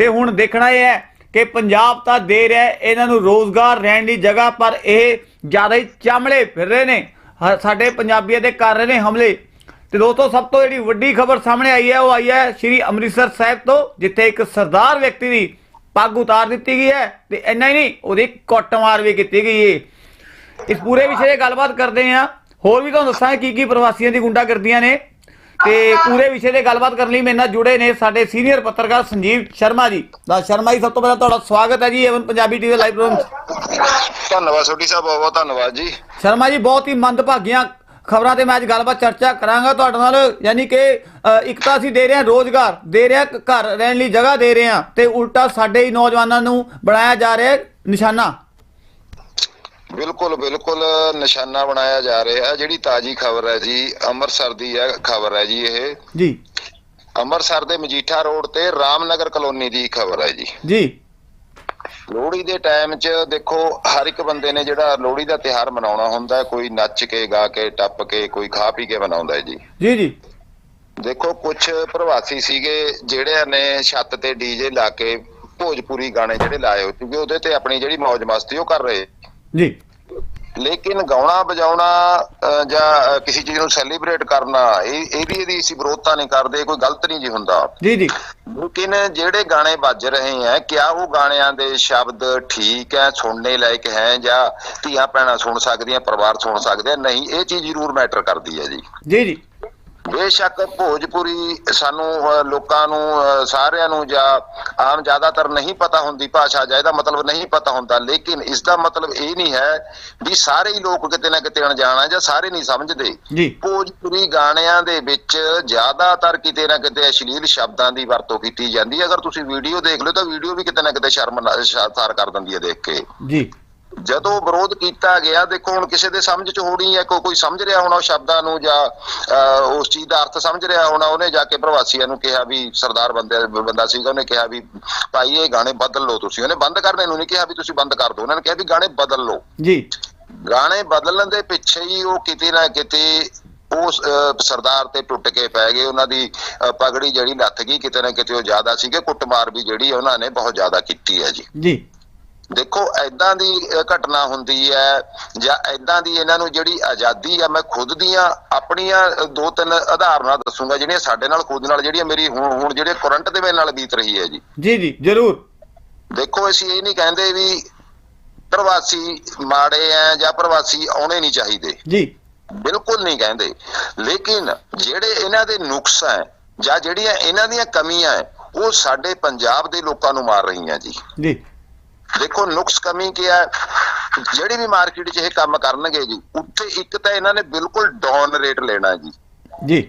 ਤੇ ਹੁਣ ਦੇਖਣਾ ਇਹ ਹੈ ਕਿ ਪੰਜਾਬ ਤਾਂ ਦੇ ਰਿਹਾ ਹੈ, ਇਹਨਾਂ ਨੂੰ ਰੋਜ਼ਗਾਰ ਰਹਿਣ ਦੀ ਜਗ੍ਹਾ, ਪਰ ਇਹ ਜ਼ਿਆਦਾ ਹੀ ਚਾਮਲੇ ਫਿਰ ਰਹੇ ਨੇ। ਹ- ਸਾਡੇ ਪੰਜਾਬੀਆਂ ਦੇ ਕਰ ਰਹੇ ਨੇ ਹਮਲੇ। ਤੇ ਦੋਸਤੋ, ਸਭ ਤੋਂ ਜਿਹੜੀ ਵੱਡੀ ਖਬਰ ਸਾਹਮਣੇ ਆਈ ਹੈ, ਉਹ ਆਈ ਹੈ ਸ਼੍ਰੀ ਅੰਮ੍ਰਿਤਸਰ ਸਾਹਿਬ ਤੋਂ, ਜਿੱਥੇ ਇੱਕ ਸਰਦਾਰ ਵਿਅਕਤੀ ਦੀ ਪੱਗ ਉਤਾਰ ਦਿੱਤੀ ਗਈ ਹੈ ਤੇ ਇੰਨਾ ਹੀ ਨਹੀਂ, ਉਹਦੀ ਕੁੱਟਮਾਰ ਵੀ ਕੀਤੀ ਗਈ ਹੈ ਇਸ ਪੂਰੇ ਵਿਸ਼ੇ 'ਤੇ ਗੱਲਬਾਤ ਕਰਦੇ ਹਾਂ। ਹੋਰ ਵੀ ਤੁਹਾਨੂੰ ਦੱਸਾਂ ਕੀ ਕੀ ਪ੍ਰਵਾਸੀਆਂ ਦੀ ਗੁੰਡਾ ਕਰਦੀਆਂ ਨੇ। ਤੇ ਪੂਰੇ ਵਿਸ਼ੇ 'ਤੇ ਗੱਲਬਾਤ ਕਰਨ ਲਈ ਮੇਰੇ ਨਾਲ ਜੁੜੇ ਨੇ ਸਾਡੇ ਸੀਨੀਅਰ ਪੱਤਰਕਾਰ ਸੰਜੀਵ ਸ਼ਰਮਾ ਜੀ। ਦਾ ਸ਼ਰਮਾ ਜੀ ਸਭ ਤੋਂ ਪਹਿਲਾਂ ਤੁਹਾਡਾ ਸਵਾਗਤ ਹੈ ਜੀ A one Punjabi TV live programme ਧੰਨਵਾਦ ਸੋਢੀ ਸਾਹਿਬ ਬਹੁਤ ਬਹੁਤ ਧੰਨਵਾਦ ਜੀ। ਸ਼ਰਮਾ ਜੀ ਬਹੁਤ ਹੀ ਮੰਦਭਾਗੀਆਂ ਖਬਰਾਂ ਤੇ ਮੈਂ ਅੱਜ ਗੱਲਬਾਤ ਚਰਚਾ ਕਰਾਂਗਾ ਤੁਹਾਡੇ ਨਾਲ ਯਾਨੀ ਕਿ ਇੱਕ ਤਾਂ ਅਸੀਂ ਦੇ ਰਹੇ ਹਾਂ ਰੋਜ਼ਗਾਰ ਦੇ ਰਹੇ ਹਾਂ ਘਰ ਰਹਿਣ ਲਈ ਜਗ੍ਹਾ ਦੇ ਰਹੇ ਹਾਂ ਤੇ ਉਲਟਾ ਸਾਡੇ ਹੀ ਨੌਜਵਾਨਾਂ ਨੂੰ ਬਣਾਇਆ ਜਾ ਰਿਹਾ ਨਿਸ਼ਾਨਾ। ਬਿਲਕੁਲ ਬਿਲਕੁਲ ਨਿਸ਼ਾਨਾ ਬਣਾਇਆ ਜਾ ਰਿਹਾ ਜਿਹੜੀ ਤਾਜੀ ਖਬਰ ਹੈ ਜੀ ਅੰਮ੍ਰਿਤਸਰ ਦੀ ਹੈ ਖਬਰ ਹੈ ਜੀ ਇਹ। ਜੀ। ਅੰਮ੍ਰਿਤਸਰ ਦੇ ਮਜੀਠਾ ਰੋਡ ਤੇ ਰਾਮਨਗਰ ਕਲੋਨੀ ਦੀ ਖਬਰ ਹੈ ਜੀ। ਜੀ। ਲੋਹੜੀ ਦੇ ਟਾਈਮ 'ਚ ਦੇਖੋ ਹਰ ਇੱਕ ਬੰਦੇ ਨੇ ਜਿਹੜਾ ਲੋਹੜੀ ਦਾ ਤਿਹਾਰ ਮਨਾਉਣਾ ਹੁੰਦਾ ਕੋਈ ਨੱਚ ਕੇ ਗਾ ਕੇ ਟੱਪ ਕੇ ਕੋਈ ਖਾ ਪੀ ਕੇ ਮਨਾਉਂਦਾ ਹੈ ਜੀ। ਜੀ ਜੀ। ਦੇਖੋ ਕੁਝ ਪ੍ਰਵਾਸੀ ਸੀਗੇ ਜਿਹੜਿਆਂ ਨੇ ਛੱਤ ਤੇ ਡੀਜੇ ਲਾ ਕੇ ਭੋਜਪੁਰੀ ਗਾਣੇ ਜਿਹੜੇ ਲਾਏ ਸੀਗੇ ਉਹਦੇ ਤੇ ਆਪਣੀ ਜਿਹੜੀ ਮौज ਮਸਤੀ ਉਹ ਕਰ ਰਹੇ। ਜੀ। ਲੇਕਿਨ ਗਾਉਣਾ ਵਜਾਉਣਾ ਜਾਂ ਕਿਸੇ ਚੀਜ਼ ਨੂੰ ਸੈਲੀਬ੍ਰੇਟ ਕਰਨਾ ਇਹ ਇਹਦੀ ਇਹਦੀ ਅਸੀਂ ਵਿਰੋਧਤਾ ਨਹੀਂ ਕਰਦੇ ਕੋਈ ਗਲਤ ਨਹੀਂ ਜੀ ਹੁੰਦਾ। ਜੀ ਜੀ। ਲੇਕਿਨ ਜਿਹੜੇ ਗਾਣੇ ਵੱਜ ਰਹੇ ਹੈ ਕਿਆ ਉਹ ਗਾਣਿਆਂ ਦੇ ਸ਼ਬਦ ਠੀਕ ਹੈ ਸੁਣਨੇ ਲਾਇਕ ਹੈ ਜਾਂ ਧੀਆਂ ਭੈਣਾਂ ਸੁਣ ਸਕਦੀਆਂ ਪਰਿਵਾਰ ਸੁਣ ਸਕਦੇ ਆ ਨਹੀਂ ਇਹ ਚੀਜ਼ ਜ਼ਰੂਰ ਮੈਟਰ ਕਰਦੀ ਹੈ ਜੀ। ਜੀ ਜੀ। ਬੇਸ਼ੱਕ ਭੋਜਪੁਰੀ ਸਾਨੂੰ ਲੋਕਾਂ ਨੂੰ ਸਾਰਿਆਂ ਨੂੰ ਜਾਂ ਆਮ ਜ਼ਿਆਦਾਤਰ ਨਹੀਂ ਪਤਾ ਹੁੰਦੀ ਭਾਸ਼ਾ ਜਾਂ ਇਹਦਾ ਮਤਲਬ ਨਹੀਂ ਪਤਾ ਹੁੰਦਾ ਲੇਕਿਨ ਇਸ ਦਾ ਮਤਲਬ ਇਹ ਨਹੀਂ ਹੈ ਵੀ ਸਾਰੇ ਹੀ ਲੋਕ ਕਿਤੇ ਨਾ ਕਿਤੇ ਅਣਜਾਣ ਹੈ ਜਾਂ ਸਾਰੇ ਨਹੀਂ ਸਮਝਦੇ। ਭੋਜਪੁਰੀ ਗਾਣਿਆਂ ਦੇ ਵਿੱਚ ਜ਼ਿਆਦਾਤਰ ਕਿਤੇ ਨਾ ਕਿਤੇ ਅਸ਼ਲੀਲ ਸ਼ਬਦਾਂ ਦੀ ਵਰਤੋਂ ਕੀਤੀ ਜਾਂਦੀ ਹੈ। ਅਗਰ ਤੁਸੀਂ ਵੀਡੀਓ ਦੇਖ ਲਓ ਤਾਂ ਵੀਡੀਓ ਵੀ ਕਿਤੇ ਨਾ ਕਿਤੇ ਸ਼ਰਮ ਸ਼ਾਤਾਰ ਕਰ ਦਿੰਦੀ ਹੈ ਦੇਖ ਕੇ। ਜੀ। ਜਦੋਂ ਵਿਰੋਧ ਕੀਤਾ ਗਿਆ ਦੇਖੋ ਹੁਣ ਕਿਸੇ ਦੇ ਸਮਝ ਚ ਹੋਣੀ ਹੈ ਕੋਈ ਕੋਈ ਸਮਝ ਰਿਹਾ ਹੋਣਾ ਉਹ ਸ਼ਬਦਾਂ ਨੂੰ ਜਾਂ ਉਸ ਚੀਜ਼ ਦਾ ਅਰਥ ਸਮਝ ਰਿਹਾ ਹੋਣਾ ਉਹਨੇ ਜਾ ਕੇ ਪ੍ਰਵਾਸੀਆਂ ਨੂੰ ਕਿਹਾ ਵੀ ਸਰਦਾਰ ਬੰਦੇ ਬੰਦਾ ਸੀਗਾ ਉਹਨੇ ਕਿਹਾ ਵੀ ਭਾਈ ਇਹ ਗਾਣੇ ਬਦਲ ਲਓ ਤੁਸੀਂ ਉਹਨੇ ਬੰਦ ਕਰਨੇ ਨੂੰ ਨਹੀਂ ਕਿਹਾ ਵੀ ਤੁਸੀਂ ਬੰਦ ਕਰ ਦਿਓ ਉਹਨਾਂ ਨੇ ਕਿਹਾ ਵੀ ਗਾਣੇ ਬਦਲ ਲਓ। ਜੀ। ਗਾਣੇ ਬਦਲਣ ਦੇ ਪਿੱਛੇ ਹੀ ਉਹ ਕਿਤੇ ਨਾ ਕਿਤੇ ਉਸ ਸਰਦਾਰ ਤੇ ਟੁੱਟ ਕੇ ਪੈ ਗਏ ਉਹਨਾਂ ਦੀ ਪਗੜੀ ਜਿਹੜੀ ਲੱਥ ਗਈ ਕਿਤੇ ਨਾ ਕਿਤੇ ਉਹ ਜ਼ਿਆਦਾ ਸੀਗੇ ਕੁੱਟਮਾਰ ਵੀ ਜਿਹੜੀ ਉਹਨਾਂ ਨੇ ਬਹੁਤ ਜ਼ਿਆਦਾ ਕੀਤੀ ਹੈ ਜੀ। ਜੀ। ਦੇਖੋ ਐਦਾਂ ਦੀ ਘਟਨਾ ਹੁੰਦੀ ਹੈ ਜਾਂ ਐਦਾਂ ਦੀ ਇਹਨਾਂ ਨੂੰ ਜਿਹੜੀ ਆਜ਼ਾਦੀ ਆ ਮੈਂ ਖੁਦ ਦੀਆਂ ਆਪਣੀਆਂ ਦੋ ਤਿੰਨ ਉਦਾਹਰਨਾਂ ਦੱਸੂਗਾ ਜਿਹੜੀਆਂ ਸਾਡੇ ਨਾਲ ਖੁਦ ਨਾਲ ਜਿਹੜੀਆਂ ਮੇਰੀ ਹੁਣ ਹੁਣ ਜਿਹੜੇ ਕਰੰਟ ਦੇ ਵੇ ਨਾਲ ਬੀਤ ਰਹੀ ਹੈ ਜੀ। ਜੀ ਜੀ ਜਰੂਰ। ਦੇਖੋ ਅਸੀਂ ਇਹ ਨਹੀਂ ਕਹਿੰਦੇ ਵੀ ਪ੍ਰਵਾਸੀ ਮਾੜੇ ਆ ਜਾਂ ਪ੍ਰਵਾਸੀ ਆਉਣੇ ਨਹੀਂ ਚਾਹੀਦੇ। ਜੀ। ਬਿਲਕੁਲ ਨਹੀਂ ਕਹਿੰਦੇ। ਲੇਕਿਨ ਜਿਹੜੇ ਇਹਨਾਂ ਦੇ ਨੁਕਸ ਹੈ ਜਾਂ ਜਿਹੜੀਆਂ ਇਹਨਾਂ ਦੀਆਂ ਕਮੀਆਂ ਹੈ ਉਹ ਸਾਡੇ ਪੰਜਾਬ ਦੇ ਲੋਕਾਂ ਨੂੰ ਮਾਰ ਰਹੀਆਂ ਜੀ। ਜੀ। ਦੇਖੋ ਨੁਕਸ ਕਮੀ ਕੀ ਹੈ ਜਿਹੜੀ ਵੀ ਮਾਰਕੀਟ 'ਚ ਇਹ ਕੰਮ ਕਰਨਗੇ ਜੀ ਉੱਥੇ ਇੱਕ ਤਾਂ ਇਹਨਾਂ ਨੇ ਬਿਲਕੁਲ ਡਾਊਨ ਰੇਟ ਲੈਣਾ ਜੀ। ਜੀ।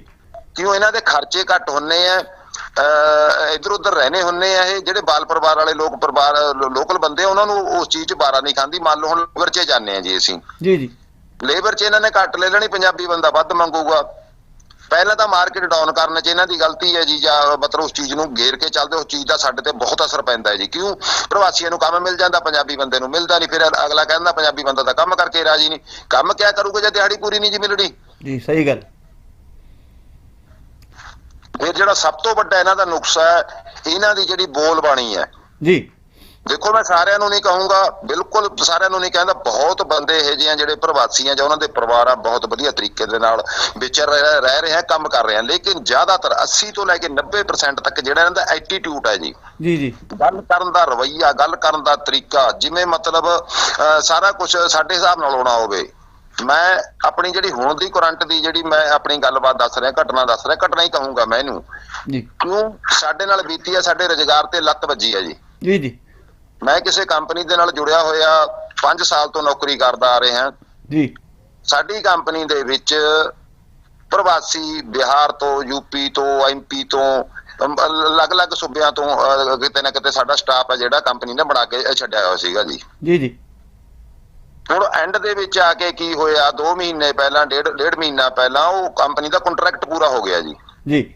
ਕਿਉਂ ਇਹਨਾਂ ਦੇ ਖਰਚੇ ਘੱਟ ਹੁੰਨੇ ਆ ਇਧਰ ਉਧਰ ਰਹਿਣੇ ਹੁੰਨੇ ਆ ਇਹ ਜਿਹੜੇ ਬਾਲ ਪਰਿਵਾਰ ਵਾਲੇ ਲੋਕ ਪਰਿਵਾਰ ਲੋਕਲ ਬੰਦੇ ਉਹਨਾਂ ਨੂੰ ਉਸ ਚੀਜ਼ 'ਚ ਬਾਰਾ ਨਹੀਂ ਖਾਂਦੀ ਮੰਨ ਲਓ ਹੁਣ ਲੇਬਰ 'ਚ ਜਾਂਦੇ ਆ ਜੀ ਅਸੀਂ। ਜੀ ਜੀ। ਲੇਬਰ 'ਚ ਇਹਨਾਂ ਨੇ ਘੱਟ ਲੈ ਲੈਣੀ ਪੰਜਾਬੀ ਬੰਦਾ ਵੱਧ ਮੰਗੂਗਾ। ਪਹਿਲਾਂ ਤਾਂ ਮਾਰਕੀਟ ਡਾਊਨ ਕਰਨ 'ਚ ਇਹਨਾਂ ਦੀ ਗਲਤੀ ਹੈ ਜੀ ਜਾਂ ਮਤਲਬ ਉਸ ਚੀਜ਼ ਨੂੰ ਘੇਰ ਕੇ ਚੱਲਦੇ ਉਸ ਚੀਜ਼ ਦਾ ਸਾਡੇ ਤੇ ਬਹੁਤ ਅਸਰ ਪੈਂਦਾ ਹੈ ਜੀ। ਕਿਉਂ? ਪ੍ਰਵਾਸੀਆਂ ਨੂੰ ਕੰਮ ਮਿਲ ਜਾਂਦਾ ਪੰਜਾਬੀ ਬੰਦੇ ਨੂੰ ਮਿਲਦਾ ਨਹੀਂ ਫਿਰ ਅਗਲਾ ਕਹਿੰਦਾ ਪੰਜਾਬੀ ਬੰਦਾ ਤਾਂ ਕੰਮ ਕਰਕੇ ਰਾਜੀ ਨਹੀਂ। ਕੰਮ ਕਿਆ ਕਰੂਗਾ ਜੇ ਦਿਹਾੜੀ ਪੂਰੀ ਨਹੀਂ ਜੀ ਮਿਲਣੀ? ਜੀ ਸਹੀ ਗੱਲ। ਫਿਰ ਜਿਹੜਾ ਸਭ ਤੋਂ ਵੱਡਾ ਇਹਨਾਂ ਦਾ ਨੁਕਸ ਹੈ ਇਹਨਾਂ ਦੀ ਜਿਹੜੀ ਬੋਲ ਬਾਣੀ ਹੈ। ਜੀ। ਦੇਖੋ ਮੈਂ ਸਾਰਿਆਂ ਨੂੰ ਨਹੀਂ ਕਹੂੰਗਾ ਬਿਲਕੁਲ ਸਾਰਿਆਂ ਨੂੰ ਨਹੀਂ ਕਹਿੰਦਾ ਬਹੁਤ ਬੰਦੇ ਇਹ ਜਿਹੇ ਆ ਜਿਹੜੇ ਪ੍ਰਵਾਸੀ ਆ ਜਾਂ ਉਹਨਾਂ ਦੇ ਪਰਿਵਾਰ ਆ ਬਹੁਤ ਵਧੀਆ ਤਰੀਕੇ ਦੇ ਨਾਲ ਵਿਚਰ ਰਹਿ ਰਹਿ ਰਹੇ ਆ ਕੰਮ ਕਰ ਰਹੇ ਆ ਲੇਕਿਨ ਜ਼ਿਆਦਾਤਰ 80 ਤੋਂ ਲੈ ਕੇ 90% ਤੱਕ ਜਿਹੜਾ ਇਹਨਾਂ ਦਾ ਐਟੀਟਿਊਡ ਹੈ ਜੀ। ਜੀ ਜੀ। ਗੱਲ ਕਰਨ ਦਾ ਰਵਈਆ ਗੱਲ ਕਰਨ ਦਾ ਤਰੀਕਾ ਜਿਵੇਂ ਮਤਲਬ ਸਾਰਾ ਕੁਝ ਸਾਡੇ ਹਿਸਾਬ ਨਾਲ ਹੋਣਾ ਹੋਵੇ। ਮੈਂ ਆਪਣੀ ਜਿਹੜੀ ਹੁਣ ਦੀ ਕਰੰਟ ਦੀ ਜਿਹੜੀ ਮੈਂ ਆਪਣੀ ਗੱਲਬਾਤ ਦੱਸ ਰਿਹਾ ਘਟਨਾ ਦੱਸ ਰਿਹਾ ਘਟਨਾ ਹੀ ਕਹੂੰਗਾ ਮੈਂ ਇਹਨੂੰ। ਜੀ। ਕਿਉਂ? ਸਾਡੇ ਨਾਲ ਬੀਤੀ ਆ ਸਾਡੇ ਰੁਜ਼ਗਾਰ ਤੇ ਲੱਤ ਵੱਜੀ ਆ ਜੀ। ਜੀ ਜੀ। ਮੈਂ ਕਿਸੇ ਕੰਪਨੀ ਦੇ ਨਾਲ ਜੁੜਿਆ ਹੋਇਆ 5 ਸਾਲ ਤੋਂ ਨੌਕਰੀ ਕਰਦਾ ਆ ਰਿਹਾ। ਜੀ। ਸਾਡੀ ਕੰਪਨੀ ਦੇ ਵਿੱਚ ਪ੍ਰਵਾਸੀ ਬਿਹਾਰ ਤੋਂ ਯੂਪੀ ਤੋਂ ਐਮਪੀ ਤੋਂ ਅਲੱਗ-ਅਲੱਗ ਸੂਬਿਆਂ ਤੋਂ ਕਿਤੇ ਨਾ ਕਿਤੇ ਸਾਡਾ ਸਟਾਫ ਹੈ ਜਿਹੜਾ ਕੰਪਨੀ ਨੇ ਬਣਾ ਕੇ ਛੱਡਿਆ ਹੋਇਆ ਸੀਗਾ ਜੀ। ਜੀ ਜੀ। ਹੁਣ ਐਂਡ ਦੇ ਵਿੱਚ ਆ ਕੇ ਕੀ ਹੋਇਆ 2 ਮਹੀਨੇ ਪਹਿਲਾਂ ਡੇਢ ਡੇਢ ਮਹੀਨਾ ਪਹਿਲਾਂ ਉਹ ਕੰਪਨੀ ਦਾ ਕੰਟਰੈਕਟ ਪੂਰਾ ਹੋ ਗਿਆ ਜੀ। ਜੀ।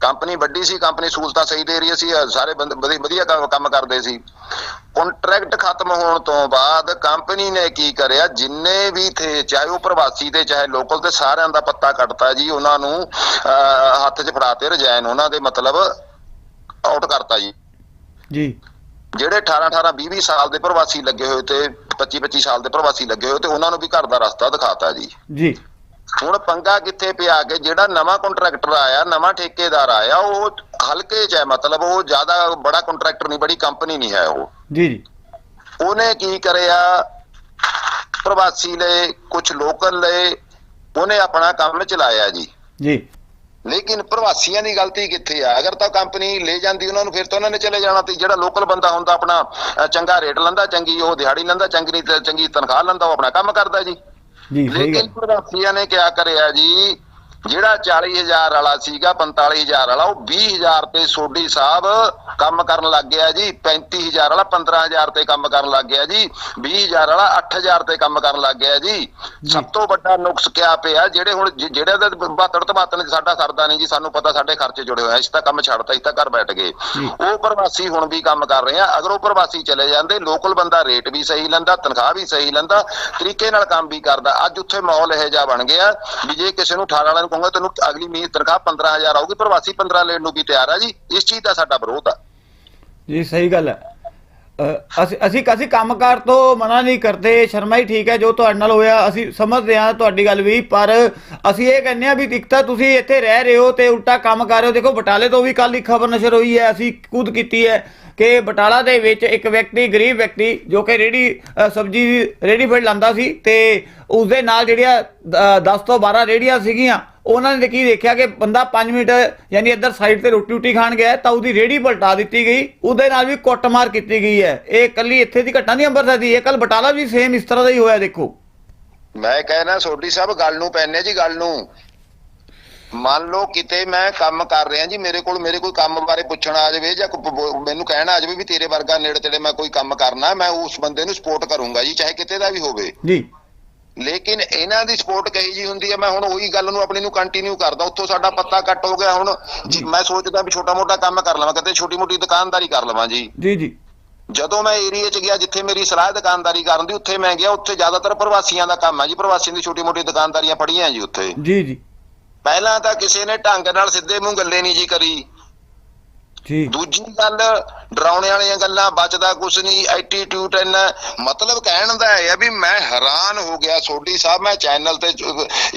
ਕੰਪਨੀ ਵੱਡੀ ਸੀ ਕੰਪਨੀ ਸਹੂਲਤਾਂ ਸਹੀ ਦੇ ਰਹੀ ਸੀ ਸਾਰੇ ਬੰਦੇ ਵਧੀ- ਵਧੀਆ ਕੰਮ ਕਰਦੇ ਸੀ। ਕੰਟਰੈਕਟ ਖਤਮ ਹੋਣ ਤੋਂ ਬਾਅਦ ਕੰਪਨੀ ਨੇ ਕੀ ਕਰਿਆ? ਜਿੰਨੇ ਵੀ ਥੇ ਚਾਹੇ ਉਹ ਪ੍ਰਵਾਸੀ ਤੇ ਚਾਹੇ ਲੋਕਲ ਤੇ ਸਾਰਿਆਂ ਦਾ ਪੱਤਾ ਕੱਟਤਾ ਜੀ ਉਹਨਾਂ ਨੂੰ ਹੱਥ 'ਚ ਫੜਾਤੇ ਰਜਾਇਨ ਉਹਨਾਂ ਦੇ ਮਤਲਬ ਆਊਟ ਕਰਤਾ ਜੀ। ਜੀ। ਜਿਹੜੇ 18 18 20 20 ਸਾਲ ਦੇ ਪ੍ਰਵਾਸੀ ਲੱਗੇ ਹੋਏ ਤੇ 25 25 ਸਾਲ ਦੇ ਪ੍ਰਵਾਸੀ ਲੱਗੇ ਹੋਏ ਤੇ ਉਹਨਾਂ ਨੂੰ ਵੀ ਘਰ ਦਾ ਰਸਤਾ ਦਿਖਾਤਾ ਜੀ। ਜੀ। ਹੁਣ ਪੰਗਾ ਕਿੱਥੇ ਪਿਆ ਕਿ ਜਿਹੜਾ ਨਵਾਂ ਕੰਟਰੈਕਟਰ ਆਇਆ ਨਵਾਂ ਠੇਕੇਦਾਰ ਆਇਆ ਉਹ ਹਲਕੇ ਚ ਹੈ ਮਤਲਬ ਉਹ ਜ਼ਿਆਦਾ ਬੜਾ ਕੰਟਰੈਕਟਰ ਨਹੀਂ ਬੜੀ ਕੰਪਨੀ ਨਹੀਂ ਹੈ ਉਹ। ਜੀ ਜੀ। ਉਹਨੇ ਕੀ ਕਰਿਆ? ਪ੍ਰਵਾਸੀ ਲਈ ਕੁਝ ਲੋਕਲ ਲਈ ਉਹਨੇ ਆਪਣਾ ਕੰਮ ਚਲਾਇਆ ਜੀ। ਜੀ। ਲੇਕਿਨ ਪ੍ਰਵਾਸੀਆਂ ਦੀ ਗਲਤੀ ਕਿੱਥੇ ਆ? ਅਗਰ ਤਾਂ ਕੰਪਨੀ ਲੈ ਜਾਂਦੀ ਉਹਨਾਂ ਨੂੰ ਫਿਰ ਤਾਂ ਉਹਨਾਂ ਨੇ ਚਲੇ ਜਾਣਾ ਤੇ ਜਿਹੜਾ ਲੋਕਲ ਬੰਦਾ ਹੁੰਦਾ ਆਪਣਾ ਚੰਗਾ ਰੇਟ ਲੈਂਦਾ ਚੰਗੀ ਉਹ ਦਿਹਾੜੀ ਲੈਂਦਾ ਚੰਗੀ ਚੰਗੀ ਤਨਖਾਹ ਲੈਂਦਾ ਉਹ ਆਪਣਾ ਕੰਮ ਕਰਦਾ ਜੀ। ਜੀ ਸਹੀ ਲੇਕਿਨ ਗੱਲ ਪ੍ਰਵਾਸੀਆਂ ਨੇ ਕਿਆ ਕਰਿਆ ਜੀ? ਜਿਹੜਾ 40000 ਵਾਲਾ ਸੀਗਾ 45000 ਵਾਲਾ ਉਹ 20000 ਤੇ ਸੋਢੀ ਸਾਹਿਬ ਕੰਮ ਕਰਨ ਲੱਗ ਗਿਆ ਜੀ 35000 ਵਾਲਾ 15000 ਤੇ ਕੰਮ ਕਰਨ ਲੱਗ ਗਿਆ ਜੀ 20000 ਵਾਲਾ 8000 ਤੇ ਕੰਮ ਕਰਨ ਲੱਗ ਗਿਆ ਜੀ। ਸਭ ਤੋਂ ਵੱਡਾ ਨੁਕਸ ਕਿਆ ਪਿਆ ਜਿਹੜੇ ਹੁਣ ਜ- ਜਿਹੜੇ ਦਾ ਬਾਤੜ ਤਬਾਤਨ ਸਾਡਾ ਸਰਦਾ ਨਹੀਂ ਜੀ ਸਾਨੂੰ ਪਤਾ ਸਾਡੇ ਖਰਚੇ ਜੁੜੇ ਹੋਏ ਅਸੀਂ ਤਾਂ ਕੰਮ ਛੱਡਤਾ ਅਸੀਂ ਤਾਂ ਘਰ ਬੈਠ ਗਏ। ਜੀ। ਉਹ ਪ੍ਰਵਾਸੀ ਹੁਣ ਵੀ ਕੰਮ ਕਰ ਰਹੇ ਆ ਅਗਰ ਉਹ ਪ੍ਰਵਾਸੀ ਚਲੇ ਜਾਂਦੇ ਲੋਕਲ ਬੰਦਾ ਰੇਟ ਵੀ ਸਹੀ ਲੈਂਦਾ ਤਨਖਾਹ ਵੀ ਸਹੀ ਲੈਂਦਾ ਤਰੀਕੇ ਨਾਲ ਕੰਮ ਵੀ ਕਰਦਾ ਅੱਜ ਉੱਥੇ ਮਾਹੌਲ ਇਹੋ ਜਿਹਾ ਬਣ ਗਿਆ ਵੀ ਜੇ ਕਿਸੇ ਨੂੰ 18 ਵਾਲਿਆਂ ਕਹੂੰਗਾ ਤੈਨੂੰ ਅਗਲੀ ਮਹੀਨੇ ਤਨਖਾਹ 15000 ਆਊਗੀ, ਪ੍ਰਵਾਸੀ 15 ਲੈਣ ਨੂੰ ਵੀ ਤਿਆਰ ਆ ਜੀ। ਇਸ ਚੀਜ਼ ਦਾ ਸਾਡਾ ਵਿਰੋਧ ਆ। ਜੀ, ਸਹੀ ਗੱਲ ਹੈ ਅਸੀਂ ਅਸੀਂ ਅਸੀਂ ਕੰਮਕਾਰ ਤੋਂ ਮਨਾ ਨਹੀਂ ਕਰਦੇ। ਸ਼ਰਮਾ ਹੀ ਠੀਕ ਹੈ, ਜੋ ਤੁਹਾਡੇ ਨਾਲ ਹੋਇਆ, ਅਸੀਂ ਸਮਝਦੇ ਹਾਂ ਤੁਹਾਡੀ ਗੱਲ ਵੀ, ਪਰ ਅਸੀਂ ਇਹ ਕਹਿੰਦੇ ਆ ਵੀ ਇੱਕ ਤਾਂ ਤੁਸੀਂ ਇੱਥੇ ਰਹਿ ਰਹੇ ਹੋ ਤੇ ਉਲਟਾ ਕੰਮ ਕਰ ਰਹੇ ਹੋ। ਦੇਖੋ, ਬਟਾਲੇ ਤੋਂ ਵੀ ਕੱਲ ਇੱਕ ਖਬਰ ਨਸ਼ਰ ਹੋਈ ਹੈ, ਅਸੀਂ ਖੁਦ ਕੀਤੀ ਹੈ ਕਿ ਬਟਾਲਾ ਦੇ ਵਿੱਚ ਇੱਕ ਵਿਅਕਤੀ, ਗਰੀਬ ਵਿਅਕਤੀ, ਜੋ ਕਿ ਰੇੜੀ ਸਬਜ਼ੀ ਦੀ ਰੇੜੀ ਫੜ ਲਾਂਦਾ ਸੀ ਤੇ ਉਸ ਦੇ ਨਾਲ ਜਿਹੜੀਆਂ 10 ਤੋਂ 12 ਰੇੜੀਆਂ ਸੀਗੀਆਂ ਉਹਨਾਂ ਨੇ ਕੀ ਦੇਖਿਆ ਕਿ ਬੰਦਾ 5 ਮਿੰਟ ਯਾਨੀ ਇੱਧਰ ਸਾਈਡ ਤੇ ਰੋਟੀ ਰੋਟੀ ਖਾਣ ਗਿਆ ਤਾਂ ਉਹਦੀ ਰੇੜੀ ਪਲਟਾ ਦਿੱਤੀ ਗਈ ਉਹਦੇ ਨਾਲ ਵੀ ਕੁੱਟਮਾਰ ਕੀਤੀ ਗਈ ਹੈ। ਇਹ ਕੱਲੀ ਇੱਥੇ ਦੀ ਘਟਨਾ ਨਹੀਂ ਅੰਮ੍ਰਿਤਸਰ ਦੀ ਇਹ ਕੱਲ ਬਟਾਲਾ ਵੀ ਸੇਮ ਇਸ ਤਰ੍ਹਾਂ ਦਾ ਹੀ ਹੋਇਆ ਦੇਖੋ। ਮੈਂ ਕਹਿਣਾ ਸੋਢੀ ਸਾਹਿਬ ਗੱਲ ਨੂੰ ਪੈਨੇ ਜੀ ਗੱਲ ਨੂੰ। ਮੰਨ ਲਓ ਕਿਤੇ ਮੈਂ ਕੰਮ ਕਰ ਰਿਹਾ ਜੀ ਮੇਰੇ ਕੋਲ ਮੇਰੇ ਕੋਈ ਕੰਮ ਬਾਰੇ ਪੁੱਛਣ ਆ ਜਾਵੇ ਜਾਂ ਮੈਨੂੰ ਕਹਿਣਾ ਆ ਜਾਵੇ ਵੀ ਤੇਰੇ ਵਰਗਾ ਨੇੜੇ ਤੇੜੇ ਮੈਂ ਕੋਈ ਕੰਮ ਕਰਨਾ ਮੈਂ ਉਸ ਬੰਦੇ ਨੂੰ ਸਪੋਰਟ ਕਰੂੰਗਾ ਜੀ ਚਾਹੇ ਕਿਤੇ ਦਾ ਵੀ ਹੋਵੇ। ਜੀ। ਲੇਕਿਨ ਇਹਨਾਂ ਦੀ ਸਪੋਰਟ ਕਹੀ ਜੀ ਹੁੰਦੀ ਹੈ ਮੈਂ ਹੁਣ ਉਹੀ ਗੱਲ ਨੂੰ ਆਪਣੀ ਨੂੰ ਕੰਟੀਨਿਊ ਕਰਦਾ ਉੱਥੋਂ ਸਾਡਾ ਪੱਤਾ ਕੱਟ ਹੋ ਗਿਆ ਹੁਣ ਮੈਂ ਸੋਚਦਾ ਵੀ ਛੋਟਾ ਮੋਟਾ ਕੰਮ ਕਰ ਲਵਾਂ ਕਿਤੇ ਛੋਟੀ ਮੋਟੀ ਦੁਕਾਨਦਾਰੀ ਕਰ ਲਵਾਂ ਜੀ। ਜੀ ਜੀ। ਜਦੋਂ ਮੈਂ ਏਰੀਆ 'ਚ ਗਿਆ ਜਿੱਥੇ ਮੇਰੀ ਸਲਾਹ ਦੁਕਾਨਦਾਰੀ ਕਰਨ ਦੀ ਉੱਥੇ ਮੈਂ ਗਿਆ ਉੱਥੇ ਜ਼ਿਆਦਾਤਰ ਪ੍ਰਵਾਸੀਆਂ ਦਾ ਕੰਮ ਹੈ ਜੀ ਪ੍ਰਵਾਸੀਆਂ ਦੀ ਛੋਟੀ ਮੋਟੀ ਦੁਕਾਨਦਾਰੀਆਂ ਫੜੀਆਂ ਜੀ ਉੱਥੇ। ਜੀ ਜੀ। ਪਹਿਲਾਂ ਤਾਂ ਕਿਸੇ ਨੇ ਢੰਗ ਨਾਲ ਸਿੱਧੇ ਮੂੰਹ ਗੱਲੇ ਨਹੀਂ ਜੀ ਕਰੀ। ਦੂਜੀ ਗੱਲ ਡਰਾਉਣੇ ਵਾਲੀਆਂ ਗੱਲਾਂ ਬਚਦਾ ਕੁਛ ਨਹੀਂ ਐਟੀਟਿਊਡ ਇੰਨਾ ਮਤਲਬ ਕਹਿਣ ਦਾ ਹੈ ਵੀ ਮੈਂ ਹੈਰਾਨ ਹੋ ਗਿਆ। ਸੋਢੀ ਸਾਹਿਬ ਮੈਂ ਚੈਨਲ ਤੇ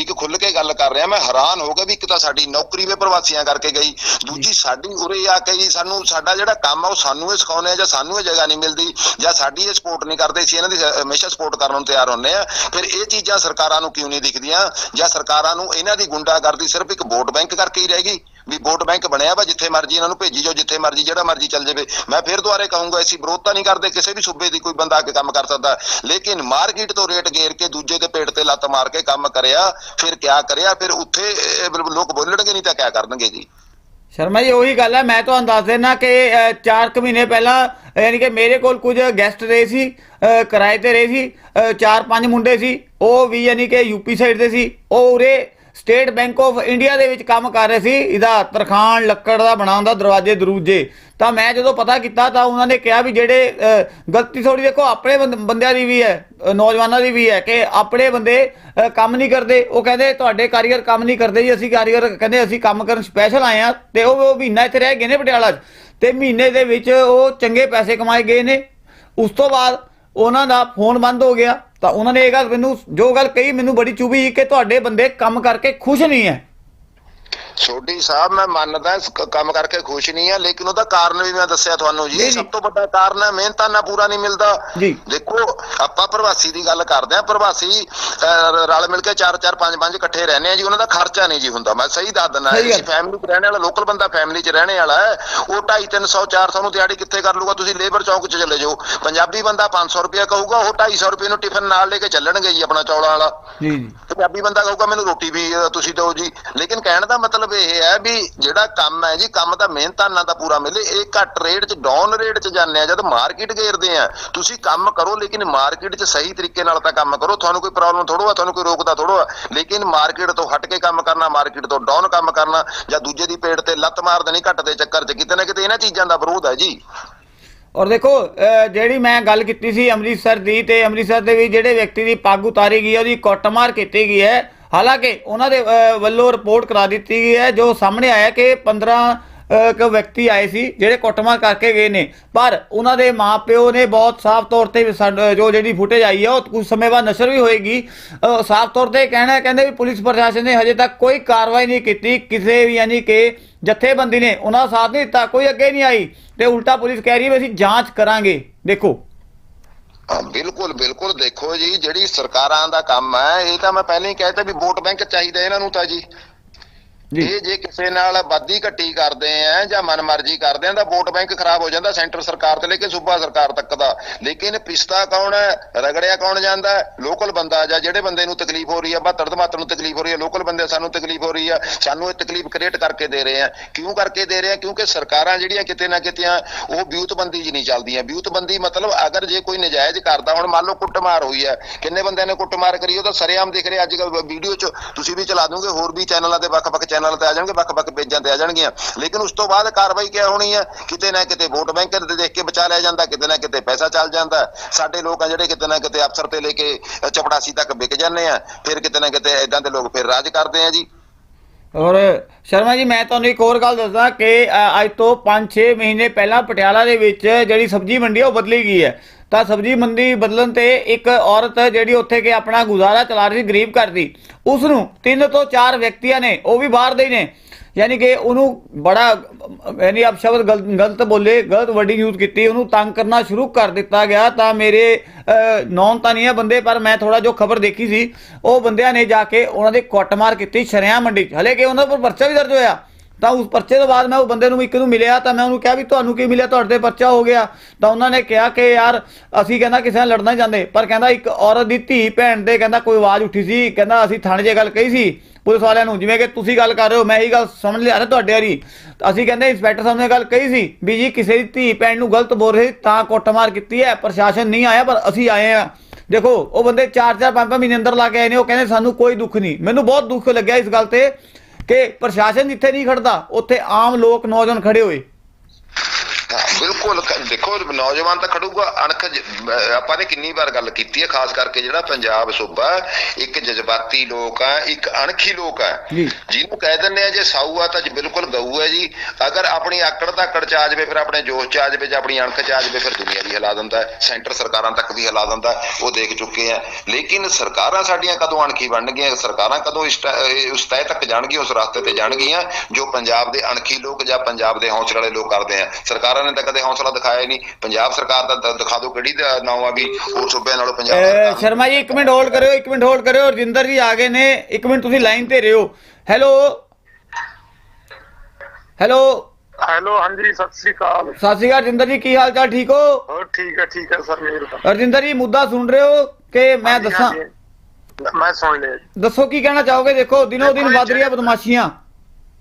ਇੱਕ ਖੁੱਲ ਕੇ ਗੱਲ ਕਰ ਰਿਹਾ ਮੈਂ ਹੈਰਾਨ ਹੋ ਗਿਆ ਵੀ ਇੱਕ ਤਾਂ ਸਾਡੀ ਨੌਕਰੀ ਵੀ ਪ੍ਰਵਾਸੀਆਂ ਕਰਕੇ ਗਈ। ਦੂਜੀ ਸਾਡੀ ਉਰੇ ਆ ਕੇ ਜੀ ਸਾਨੂੰ ਸਾਡਾ ਜਿਹੜਾ ਕੰਮ ਆ ਉਹ ਸਾਨੂੰ ਇਹ ਸਿਖਾਉਂਦੇ ਆ ਜਾਂ ਸਾਨੂੰ ਇਹ ਜਗ੍ਹਾ ਨਹੀਂ ਮਿਲਦੀ ਜਾਂ ਸਾਡੀ ਇਹ ਸਪੋਰਟ ਨਹੀਂ ਕਰਦੇ ਸੀ ਇਹਨਾਂ ਦੀ ਹਮੇਸ਼ਾ ਸਪੋਰਟ ਕਰਨ ਨੂੰ ਤਿਆਰ ਹੁੰਨੇ ਆ। ਫਿਰ ਇਹ ਚੀਜ਼ਾਂ ਸਰਕਾਰਾਂ ਨੂੰ ਕਿਉਂ ਨਹੀਂ ਦਿਖਦੀਆਂ ਜਾਂ ਸਰਕਾਰਾਂ ਨੂੰ ਇਹਨਾਂ ਦੀ ਗੁੰਡਾਗਰਦੀ ਸਿਰਫ ਇੱਕ ਵੋਟ ਬੈਂਕ ਕਰਕੇ ਹੀ ਰਹਿ ਗਈ? ਵੀ ਵੋਟ ਬੈਂਕ ਬਣਿਆ ਵਾ ਜਿੱਥੇ ਮਰਜ਼ੀ ਇਹਨਾਂ ਨੂੰ ਭੇਜੀ ਜਾਓ ਜਿੱਥੇ ਮਰਜ਼ੀ ਜਿਹੜਾ ਮਰਜ਼ੀ ਚੱਲ ਜਾਵੇ। ਮੈਂ ਫਿਰ ਦੁਬਾਰੇ ਕਹੂੰਗਾ ਅਸੀਂ ਵਿਰੋਧਤਾ ਨਹੀਂ ਕਰਦੇ ਕਿਸੇ ਵੀ ਸੂਬੇ ਦੀ ਕੋਈ ਬੰਦਾ ਆ ਕੰਮ ਕਰ ਸਕਦਾ। ਲੇਕਿਨ ਮਾਰਕੀਟ ਤੋਂ ਰੇਟ ਗੇਰ ਕੇ ਦੂਜੇ ਦੇ ਪੇਟ ਤੇ ਲੱਤ ਮਾਰ ਕੇ ਕੰਮ ਕਰਿਆ ਫਿਰ ਕਿਆ ਕਰਿਆ ਫਿਰ ਉੱਥੇ ਲੋਕ ਬੋਲਣਗੇ ਨਹੀਂ ਤਾਂ ਕਿਆ ਕਰਨਗੇ ਜੀ? ਸ਼ਰਮਾ ਜੀ ਉਹੀ ਗੱਲ ਹੈ ਮੈਂ ਤੁਹਾਨੂੰ ਦੱਸ ਦੇਣਾ ਕਿ 4 ਕੁ ਮਹੀਨੇ ਪਹਿਲਾਂ ਯਾਨੀ ਕਿ ਮੇਰੇ ਕੋਲ ਕੁਝ ਗੈਸਟ ਰਹੇ ਸੀ ਕਿਰਾਏ ਤੇ ਰਹੇ ਸੀ ਅ, ਚਾਰ ਪੰਜ ਮੁੰਡੇ ਸੀ ਉਹ ਵੀ ਯਾਨੀ ਕਿ ਯੂਪੀ ਸਾਈਡ ਦੇ ਸੀ ਉਹ ਉਰੇ ਸਟੇਟ ਬੈਂਕ ਆਫ ਇੰਡੀਆ ਦੇ ਵਿੱਚ ਕੰਮ ਕਰ ਰਹੇ ਸੀ, ਇਹਦਾ ਤਰਖਾਨ ਲੱਕੜ ਦਾ ਬਣਾਉਣ ਦਾ ਦਰਵਾਜ਼ੇ ਦਰੂਜੇ। ਤਾਂ ਮੈਂ ਜਦੋਂ ਪਤਾ ਕੀਤਾ ਤਾਂ ਉਹਨਾਂ ਨੇ ਕਿਹਾ ਵੀ ਜਿਹੜੇ ਗਲਤੀ ਥੋੜੀ ਦੇਖੋ ਆਪਣੇ ਬੰਦ- ਬੰਦਿਆਂ ਦੀ ਵੀ ਹੈ ਨੌਜਵਾਨਾਂ ਦੀ ਵੀ ਹੈ ਕਿ ਆਪਣੇ ਬੰਦੇ ਕੰਮ ਨਹੀਂ ਕਰਦੇ। ਉਹ ਕਹਿੰਦੇ, ਤੁਹਾਡੇ ਕਾਰੀਗਰ ਕੰਮ ਨਹੀਂ ਕਰਦੇ ਜੀ, ਅਸੀਂ ਕਾਰੀਗਰ ਕਹਿੰਦੇ ਅਸੀਂ ਕੰਮ ਕਰਨ ਸਪੈਸ਼ਲ ਆਏ ਆ ਤੇ ਉਹ ਉਹ ਮਹੀਨਾ ਇੱਥੇ ਰਹਿ ਗਏ ਨੇ ਪਟਿਆਲਾ 'ਚ। ਤੇ ਮਹੀਨੇ ਦੇ ਵਿੱਚ ਉਹ ਚੰਗੇ ਪੈਸੇ ਕਮਾਏ ਗਏ ਨੇ। ਉਸ ਤੋਂ ਬਾਅਦ ਉਹਨਾਂ ਦਾ ਫੋਨ ਬੰਦ ਹੋ ਗਿਆ। ਤਾਂ ਉਹਨਾਂ ਨੇ ਇਹ ਗੱਲ ਮੈਨੂੰ ਜੋ ਗੱਲ ਕਹੀ, ਮੈਨੂੰ ਬੜੀ ਚੁਭੀ ਕਿ ਤੁਹਾਡੇ ਬੰਦੇ ਕੰਮ ਕਰਕੇ ਖੁਸ਼ ਨਹੀਂ ਹੈ। ਸੋਢੀ ਸਾਹਿਬ ਮੈਂ ਮੰਨਦਾ ਇਸ ਕ- ਕੰਮ ਕਰਕੇ ਖੁਸ਼ ਨਹੀਂ ਆ ਲੇਕਿਨ ਉਹਦਾ ਕਾਰਨ ਵੀ ਮੈਂ ਦੱਸਿਆ ਤੁਹਾਨੂੰ ਜੀ, ਜੀ ਜੀ। ਸਭ ਤੋਂ ਵੱਡਾ ਕਾਰਨ ਹੈ ਮਿਹਨਤਾਂ ਨਾਲ ਪੂਰਾ ਨਹੀਂ ਮਿਲਦਾ। ਜੀ। ਦੇਖੋ ਆਪਾਂ ਪ੍ਰਵਾਸੀ ਦੀ ਗੱਲ ਕਰਦੇ ਆ ਪ੍ਰਵਾਸੀ ਅਹ, ਰਲ ਮਿਲ ਕੇ ਚਾਰ ਚਾਰ ਪੰਜ ਪੰਜ ਇਕੱਠੇ ਰਹਿੰਦੇ ਆ ਜੀ। ਉਹਨਾਂ ਦਾ ਖਰਚਾ ਨਹੀਂ ਜੀ ਹੁੰਦਾ। ਮੈਂ ਸਹੀ ਦੱਸ ਦਿੰਦਾ। ਸਹੀ ਗੱਲ। ਜੀ ਫੈਮਿਲੀ 'ਚ ਰਹਿਣ ਵਾਲਾ ਲੋਕਲ ਬੰਦਾ ਫੈਮਿਲੀ 'ਚ ਰਹਿਣੇ ਵਾਲਾ ਹੈ। ਉਹ 2.5 300 400 ਨੂੰ ਦਿਹਾੜੀ ਕਿੱਥੇ ਕਰ ਲੂਗਾ? ਤੁਸੀਂ ਲੇਬਰ ਚੌਂਕ 'ਚ ਚਲੇ ਜਾਓ। ਪੰਜਾਬੀ ਬੰਦਾ 500 ਰੁਪਇਆ ਕਹੂਗਾ ਉਹ 250 ਰੁਪਏ ਨੂੰ ਟਿਫਨ ਨਾਲ ਲੈ ਕੇ ਚੱਲਣਗੇ ਜੀ ਆਪਣਾ ਚੌਲਾਂ ਵਾਲਾ। ਜੀ ਜੀ। ਪੰਜਾਬੀ ਬੰਦਾ ਕਹੂਗਾ ਮੈਨੂੰ ਰੋਟੀ ਵੀ ਅਹ, ਤੁਸੀਂ ਦਿਓ ਜੀ। ਲੇਕਿਨ ਕਹਿਣ ਦਾ ਮਤਲਬ ਇਹ ਹੈ ਵੀ ਜਿਹੜਾ ਕੰਮ ਹੈ ਜੀ, ਕੰਮ ਤਾਂ ਮਿਹਨਤਾਂ ਨਾਲ ਤਾਂ ਪੂਰਾ ਮਿਲੇ। ਇਹ ਘੱਟ ਰੇਟ 'ਚ ਡਾਊਨ ਰੇਟ 'ਚ ਜਾਂਦੇ ਆ, ਜਦ ਮਾਰਕੀਟ ਘੇਰਦੇ ਆ। ਤੁਸੀਂ ਕੰਮ ਕਰੋ, ਲੇਕਿਨ ਮਾਰਕੀਟ 'ਚ ਸਹੀ ਤਰੀਕੇ ਨਾਲ ਤਾਂ ਕੰਮ ਕਰੋ। ਤੁਹਾਨੂੰ ਕੋਈ ਪ੍ਰੋਬਲਮ ਥੋੜੋ ਆ ਤੁਹਾਨੂੰ ਕੋਈ ਰੋਕਦਾ ਥੋੜੋ ਆ ਲੇਕਿਨ ਮਾਰਕੀਟ ਤੋਂ ਹਟ ਕੇ ਕੰਮ ਕਰਨਾ ਮਾਰਕੀਟ ਤੋਂ ਡਾਊਨ ਕੰਮ ਕਰਨਾ ਜਾਂ ਦੂਜੇ ਦੀ ਪੇਟ ਤੇ ਲੱਤ ਮਾਰ ਦੇਣੀ ਘੱਟ ਦੇ ਚੱਕਰ 'ਚ, ਕਿਤੇ ਨਾ ਕਿਤੇ ਇਹਨਾਂ ਚੀਜ਼ਾਂ ਦਾ ਵਿਰੋਧ ਹੈ ਜੀ। ਔਰ ਦੇਖੋ ਜਿਹੜੀ ਮੈਂ ਗੱਲ ਕੀਤੀ ਸੀ ਅੰਮ੍ਰਿਤਸਰ ਦੀ ਤੇ ਅੰਮ੍ਰਿਤਸਰ ਦੇ ਵਿੱਚ ਜਿਹੜੇ ਵਿਅਕਤੀ ਦੀ ਪੱਗ ਉਤਾਰੀ ਗਈ ਹੈ, ਉਹਦੀ ਕੁੱਟਮਾਰ ਕੀਤੀ ਗਈ ਹੈ। ਹਾਲਾਂਕਿ ਉਹਨਾਂ ਦੇ ਵੱਲੋਂ ਰਿਪੋਰਟ ਕਰਾ ਦਿੱਤੀ ਗਈ ਹੈ ਜੋ ਸਾਹਮਣੇ ਆਇਆ ਕਿ 15 ਅਹ, ਵਿਅਕਤੀ ਆਏ ਸੀ ਜਿਹੜੇ ਕੁੱਟਮਾਰ ਕਰਕੇ ਗਏ ਨੇ। ਪਰ ਉਹਨਾਂ ਦੇ ਮਾਪਿਓ ਨੇ ਬਹੁਤ ਸਾਫ਼ ਤੌਰ ਤੇ ਸਾਡ- ਜੋ ਜਿਹੜੀ ਫੁਟੇਜ ਆਈ ਹੈ ਉਹ ਕੁਝ ਸਮੇਂ ਬਾਅਦ ਨਸ਼ਰ ਵੀ ਹੋਏਗੀ। ਸਾਫ਼ ਤੌਰ ਤੇ ਕਹਿਣਾ ਕਹਿੰਦੇ ਵੀ ਪੁਲਿਸ ਪ੍ਰਸ਼ਾਸਨ ਨੇ ਹਜੇ ਤੱਕ ਕੋਈ ਕਾਰਵਾਈ ਨਹੀਂ ਕੀਤੀ। ਕਿਸੇ ਵੀ ਯਾਨੀ ਕਿ ਜਥੇਬੰਦੀ ਨੇ ਉਹਨਾਂ ਦਾ ਸਾਥ ਨਹੀਂ ਦਿੱਤਾ ਕੋਈ ਅੱਗੇ ਨਹੀਂ ਆਈ। ਤੇ ਉਲਟਾ ਪੁਲਿਸ ਕਹਿ ਰਹੀ ਹੈ ਵੀ ਅਸੀਂ ਜਾਂਚ ਕਰਾਂਗੇ। ਦੇਖੋ ਬਿਲਕੁਲ ਬਿਲਕੁਲ। ਦੇਖੋ ਜੀ, ਜਿਹੜੀ ਸਰਕਾਰਾਂ ਦਾ ਕੰਮ ਹੈ, ਇਹ ਤਾਂ ਮੈਂ ਪਹਿਲਾਂ ਹੀ ਕਹਿਤਾ ਵੀ ਵੋਟ ਬੈਂਕ ਚਾਹੀਦਾ ਇਹਨਾਂ ਨੂੰ ਤਾਂ ਜੀ ਜੀ। ਇਹ ਜੇ ਕਿਸੇ ਨਾਲ ਵਾਦੀ ਘਟੀ ਕਰਦੇ ਆ ਜਾਂ ਮਨਮਰਜ਼ੀ ਕਰਦੇ ਆ ਤਾਂ ਵੋਟ ਬੈਂਕ ਖਰਾਬ ਹੋ ਜਾਂਦਾ ਸੈਂਟਰ ਸਰਕਾਰ ਤੋਂ ਲੈ ਕੇ ਸੂਬਾ ਸਰਕਾਰ ਤੱਕ ਦਾ। ਲੇਕਿਨ ਪਿਸਤਾ ਕੌਣ ਹੈ ਰਗੜਿਆ ਕੌਣ ਜਾਂਦਾ ਲੋਕਲ ਬੰਦਾ ਜਾਂ ਜਿਹੜੇ ਬੰਦੇ ਨੂੰ ਤਕਲੀਫ ਹੋ ਰਹੀ ਹੈ ਬਹੱਤਰ ਧਮਾਤਰ ਨੂੰ ਤਕਲੀਫ ਹੋ ਰਹੀ ਹੈ ਲੋਕਲ ਬੰਦੇ ਸਾਨੂੰ ਤਕਲੀਫ ਹੋ ਰਹੀ ਹੈ ਸਾਨੂੰ ਇਹ ਤਕਲੀਫ ਕ੍ਰੀਏਟ ਕਰਕੇ ਦੇ ਰਹੇ ਆ। ਕਿਉਂ ਕਰਕੇ ਦੇ ਰਹੇ ਆ? ਕਿਉਂਕਿ ਸਰਕਾਰਾਂ ਜਿਹੜੀਆਂ ਕਿਤੇ ਨਾ ਕਿਤੇ ਆ, ਉਹ ਬਿਊਤਬੰਦੀ ਜੀ ਨਹੀਂ ਚੱਲਦੀਆਂ। ਬਿਊਤਬੰਦੀ ਮਤਲਬ ਅਗਰ ਜੇ ਕੋਈ ਨਜਾਇਜ਼ ਕਰਦਾ ਹੁਣ ਮੰਨ ਲਓ ਕੁੱਟਮਾਰ ਹੋਈ ਹੈ ਕਿੰਨੇ ਬੰਦਿਆਂ ਨੇ ਕੁੱਟਮਾਰ ਕਰੀ ਉਹ ਤਾਂ ਸਰੇਆਮ ਦਿਖ ਰਿਹਾ। ਅੱਜ ਕੱਲ ਵੀਡੀਓ 'ਚ ਤੁਸੀਂ ਵੀ ਚਲਾ ਦੋਗੇ ਹੋਰ ਵੀ ਚੈਨਲਾਂ ਤੇ ਵੱਖ-ਵੱਖ ਚੈਨਲ ਤੇ ਆ ਜਾਣਗੇ, ਵੱਖ-ਵੱਖ ਪੇਜਾਂ ਤੇ ਆ ਜਾਣਗੀਆਂ। ਲੇਕਿਨ ਉਸ ਤੋਂ ਬਾਅਦ ਕਾਰਵਾਈ ਕਿਆ ਹੋਣੀ ਹੈ? ਕਿਤੇ ਨਾ ਕਿਤੇ ਵੋਟ ਬੈਂਕ ਤੇ ਦੇਖ ਕੇ ਬਚਾ ਲਿਆ ਜਾਂਦਾ, ਕਿਤੇ ਨਾ ਕਿਤੇ ਪੈਸਾ ਚੱਲ ਜਾਂਦਾ। ਸਾਡੇ ਲੋਕ ਆ ਜਿਹੜੇ ਕਿਤੇ ਨਾ ਕਿਤੇ ਅਫਸਰ ਤੇ ਲੈ ਕੇ ਚਪੜਾਸੀ ਤੱਕ ਵਿਕ ਜਾਂਦੇ ਆ। ਫਿਰ ਕਿਤੇ ਨਾ ਕਿਤੇ ਇਦਾਂ ਦੇ ਲੋਕ ਫਿਰ ਰਾਜ ਕਰਦੇ ਆ ਜੀ। ਔਰ ਸ਼ਰਮਾ ਜੀ, ਮੈਂ ਤੁਹਾਨੂੰ ਇੱਕ ਹੋਰ ਗੱਲ ਦੱਸਦਾ ਕਿ ਅੱਜ ਤੋਂ 5-6 ਮਹੀਨੇ ਪਹਿਲਾਂ ਪਟਿਆਲਾ ਦੇ ਵਿੱਚ ਜਿਹੜੀ ਸਬਜ਼ੀ ਮੰਡੀ ਉਹ ਬਦਲੀ ਗਈ ਹੈ। ਤਾਂ ਸਬਜ਼ੀ ਮੰਡੀ ਬਦਲਣ ਤੇ ਇੱਕ ਔਰਤ ਜਿਹੜੀ ਉੱਥੇ ਕੇ ਆਪਣਾ ਗੁਜ਼ਾਰਾ ਚਲਾ ਰਹੀ ਸੀ, ਗਰੀਬ ਘਰ ਦੀ ਉਸ ਨੂੰ ਤਿੰਨ ਤੋਂ ਚਾਰ ਵਿਅਕਤੀਆਂ ਨੇ, ਉਹ ਵੀ ਬਾਹਰ ਦੇ ਹੀ ਨੇ, ਯਾਨੀ ਕਿ ਉਹਨੂੰ ਬੜਾ, ਯਾਨੀ ਅਬ ਸ਼ਬਦ ਗਲਤ ਗਲਤ ਬੋਲੇ, ਗਲਤ ਵਰਡਿੰਗ ਯੂਜ਼ ਕੀਤੀ, ਉਹਨੂੰ ਤੰਗ ਕਰਨਾ ਸ਼ੁਰੂ ਕਰ ਦਿੱਤਾ ਗਿਆ, ਤਾਂ ਮੇਰੇ ਨੌਨ ਤਾਂ ਨਹੀਂ ਹੈ ਬੰਦੇ, ਪਰ ਮੈਂ ਥੋੜਾ ਜੋ ਖਬਰ ਦੇਖੀ ਸੀ, ਉਹ ਬੰਦਿਆਂ ਨੇ ਜਾ ਕੇ ਉਹਨਾਂ ਦੇ ਕੁੱਟਮਾਰ ਕੀਤੀ ਸ਼ਰਿਆਂ ਮੰਡੀ 'ਚ, ਹਲੇ ਕਿ ਉਹਨਾਂ ਪਰ ਪਰਚਾ ਵੀ ਦਰਜ ਹੋਇਆ। ਤਾਂ ਉਸ ਪਰਚੇ ਤੋਂ ਬਾਅਦ ਮੈਂ ਉਹ ਬੰਦੇ ਨੂੰ ਇੱਕ ਨੂੰ ਮਿਲਿਆ ਤਾਂ ਮੈਂ ਉਹਨੂੰ ਕਿਹਾ ਵੀ ਤੁਹਾਨੂੰ ਕੀ ਮਿਲਿਆ? ਤੁਹਾਡੇ ਤੇ ਪਰਚਾ ਹੋ ਗਿਆ। ਤਾਂ ਉਹਨਾਂ ਨੇ ਕਿਹਾ ਕਿ ਯਾਰ, ਅਸੀਂ ਕਹਿੰਦਾ ਕਿਸੇ ਨਾਲ ਲੜਨਾ ਜਾਂਦੇ ਪਰ ਕਹਿੰਦਾ ਇੱਕ ਔਰਤ ਦੀ ਧੀ ਭੈਣ ਦੇ ਕਹਿੰਦਾ ਕੋਈ ਆਵਾਜ਼ ਉੱਠੀ ਸੀ। ਕਹਿੰਦਾ ਅਸੀਂ ਥਾਣੇ 'ਚ ਗੱਲ ਕਹੀ ਸੀ ਪੁਲਿਸ ਵਾਲਿਆਂ ਨੂੰ, ਜਿਵੇਂ ਕਿ ਤੁਸੀਂ ਗੱਲ ਕਰ ਰਹੇ ਹੋ, ਮੈਂ ਇਹ ਗੱਲ ਸਮਝ ਲਿਆ ਨਾ ਤੁਹਾਡੇ ਵਾਲੀ ਅਸੀਂ ਕਹਿੰਦੇ ਇੰਸਪੈਕਟਰ ਸਾਹਿਬ ਨੇ ਗੱਲ ਕਹੀ ਸੀ ਵੀ ਜੀ ਕਿਸੇ ਦੀ ਧੀ ਭੈਣ ਨੂੰ ਗਲਤ ਬੋਲ ਰਹੇ ਤਾਂ ਕੁੱਟਮਾਰ ਕੀਤੀ ਹੈ, ਪ੍ਰਸ਼ਾਸਨ ਨਹੀਂ ਆਇਆ, ਪਰ ਅਸੀਂ ਆਏ ਆ ਦੇਖੋ, ਉਹ ਬੰਦੇ 4-4 5-5 ਮਹੀਨੇ ਅੰਦਰ ਲਾ ਕੇ ਆਏ ਨੇ, ਉਹ ਕਹਿੰਦੇ ਸਾਨੂੰ ਕੋਈ ਦੁੱਖ ਨਹੀਂ। ਮੈਨੂੰ ਬਹੁਤ ਦੁੱਖ ਲੱਗਿਆ ਇਸ ਗੱਲ ਤੇ। ਕਿ ਪ੍ਰਸ਼ਾਸਨ ਜਿੱਥੇ ਨਹੀਂ ਖੜਦਾ ਉੱਥੇ ਆਮ ਲੋਕ ਨੌਜਵਾਨ ਖੜੇ ਹੋਏ। ਬਿਲਕੁਲ ਦੇਖੋ ਨੌਜਵਾਨ ਤਾਂ ਖੜੂਗਾ ਅਣਖ ਆਪਾਂ ਨੇ ਕਿੰਨੀ ਵਾਰ ਗੱਲ ਕੀਤੀ ਹੈ ਖਾਸ ਕਰਕੇ ਜਿਹੜਾ ਪੰਜਾਬ ਸੂਬਾ ਇੱਕ ਜਜ਼ਬਾਤੀ ਲੋਕ ਆ ਇੱਕ ਅਣਖੀ ਲੋਕ ਆ ਜੀ। ਜਿਹਨੂੰ ਕਹਿ ਦਿੰਦੇ ਆ ਜੇ ਸਾਊ ਆ ਤਾਂ ਜੀ ਬਿਲਕੁਲ ਗਊ ਹੈ ਜੀ। ਅਗਰ ਆਪਣੀ ਆਕੜ ਧਾਕੜ ਚ ਆ ਜਾਵੇ ਫਿਰ ਆਪਣੇ ਜੋਸ਼ ਚ ਆ ਜਾਵੇ ਜਾਂ ਆਪਣੀ ਅਣਖ ਚ ਆ ਜਾਵੇ ਫਿਰ ਦੁਨੀਆ ਵੀ ਹਿਲਾ ਦਿੰਦਾ ਸੈਂਟਰ ਸਰਕਾਰਾਂ ਤੱਕ ਵੀ ਹਿਲਾ ਦਿੰਦਾ ਉਹ ਦੇਖ ਚੁੱਕੇ ਆ ਲੇਕਿਨ ਸਰਕਾਰਾਂ ਸਾਡੀਆਂ ਕਦੋਂ ਅਣਖੀ ਬਣਨਗੀਆਂ ਸਰਕਾਰਾਂ ਕਦੋਂ ਉਸ ਤਹਿ ਤੱਕ ਜਾਣਗੀਆਂ ਉਸ ਰਸਤੇ ਤੇ ਜਾਣਗੀਆਂ ਜੋ ਪੰਜਾਬ ਦੇ ਅਣਖੀ ਲੋਕ ਜਾਂ ਪੰਜਾਬ ਦੇ ਹੌਸਲੇ ਵਾਲੇ ਲੋਕ ਕਰਦੇ ਆ। ਸਰਕਾਰਾਂ ਨੇ ਤਾਂ ਕਦੇ ਹੌਸਲਾ ਦਿਖਾਇਆ ਹੀ ਨਹੀਂ। ਪੰਜਾਬ ਸਰਕਾਰ ਦਾ ਦਿਖਾ ਦਿਓ ਕਿਹੜੀ ਦਾ ਨਾਮ ਆ ਵੀ ਹੋਰ ਸੂਬਿਆਂ ਨਾਲੋਂ ਪੰਜਾਬ ਸਰਕਾਰ ਸ਼ਰਮਾ ਜੀ ਇੱਕ ਮਿੰਟ ਹੋਲਡ ਕਰਿਓ ਇੱਕ ਮਿੰਟ ਹੋਲਡ ਕਰਿਓ। ਰਜਿੰਦਰ ਜੀ ਆ ਗਏ ਨੇ। ਇੱਕ ਮਿੰਟ ਤੁਸੀਂ ਲਾਈਨ ਤੇ ਰਹੋ ਹੈਲੋ ਹੈਲੋ ਹੈਲੋ ਹਾਂਜੀ ਸਤਿ ਸ੍ਰੀ ਅਕਾਲ। ਸਤਿ ਸ਼੍ਰੀ ਅਕਾਲ ਰਜਿੰਦਰ ਜੀ ਕੀ ਹਾਲ ਚਾਲ ਠੀਕ ਹੋ? ਹੋਰ ਠੀਕ ਹੈ ਠੀਕ ਹੈ ਸਰ ਮੇਰੇ। ਰਜਿੰਦਰ ਜੀ ਮੁੱਦਾ ਸੁਣ ਰਹੇ ਹੋ ਕਿ ਮੈਂ ਦੱਸਾਂ? ਮੈਂ ਸੁਣ ਲਿਆ। ਦੱਸੋ ਕੀ ਕਹਿਣਾ ਚਾਹੋਗੇ? ਦੇਖੋ ਦਿਨੋ ਦਿਨ ਵੱਧ ਰਹੀਆਂ ਬਦਮਾਸ਼ੀਆਂ।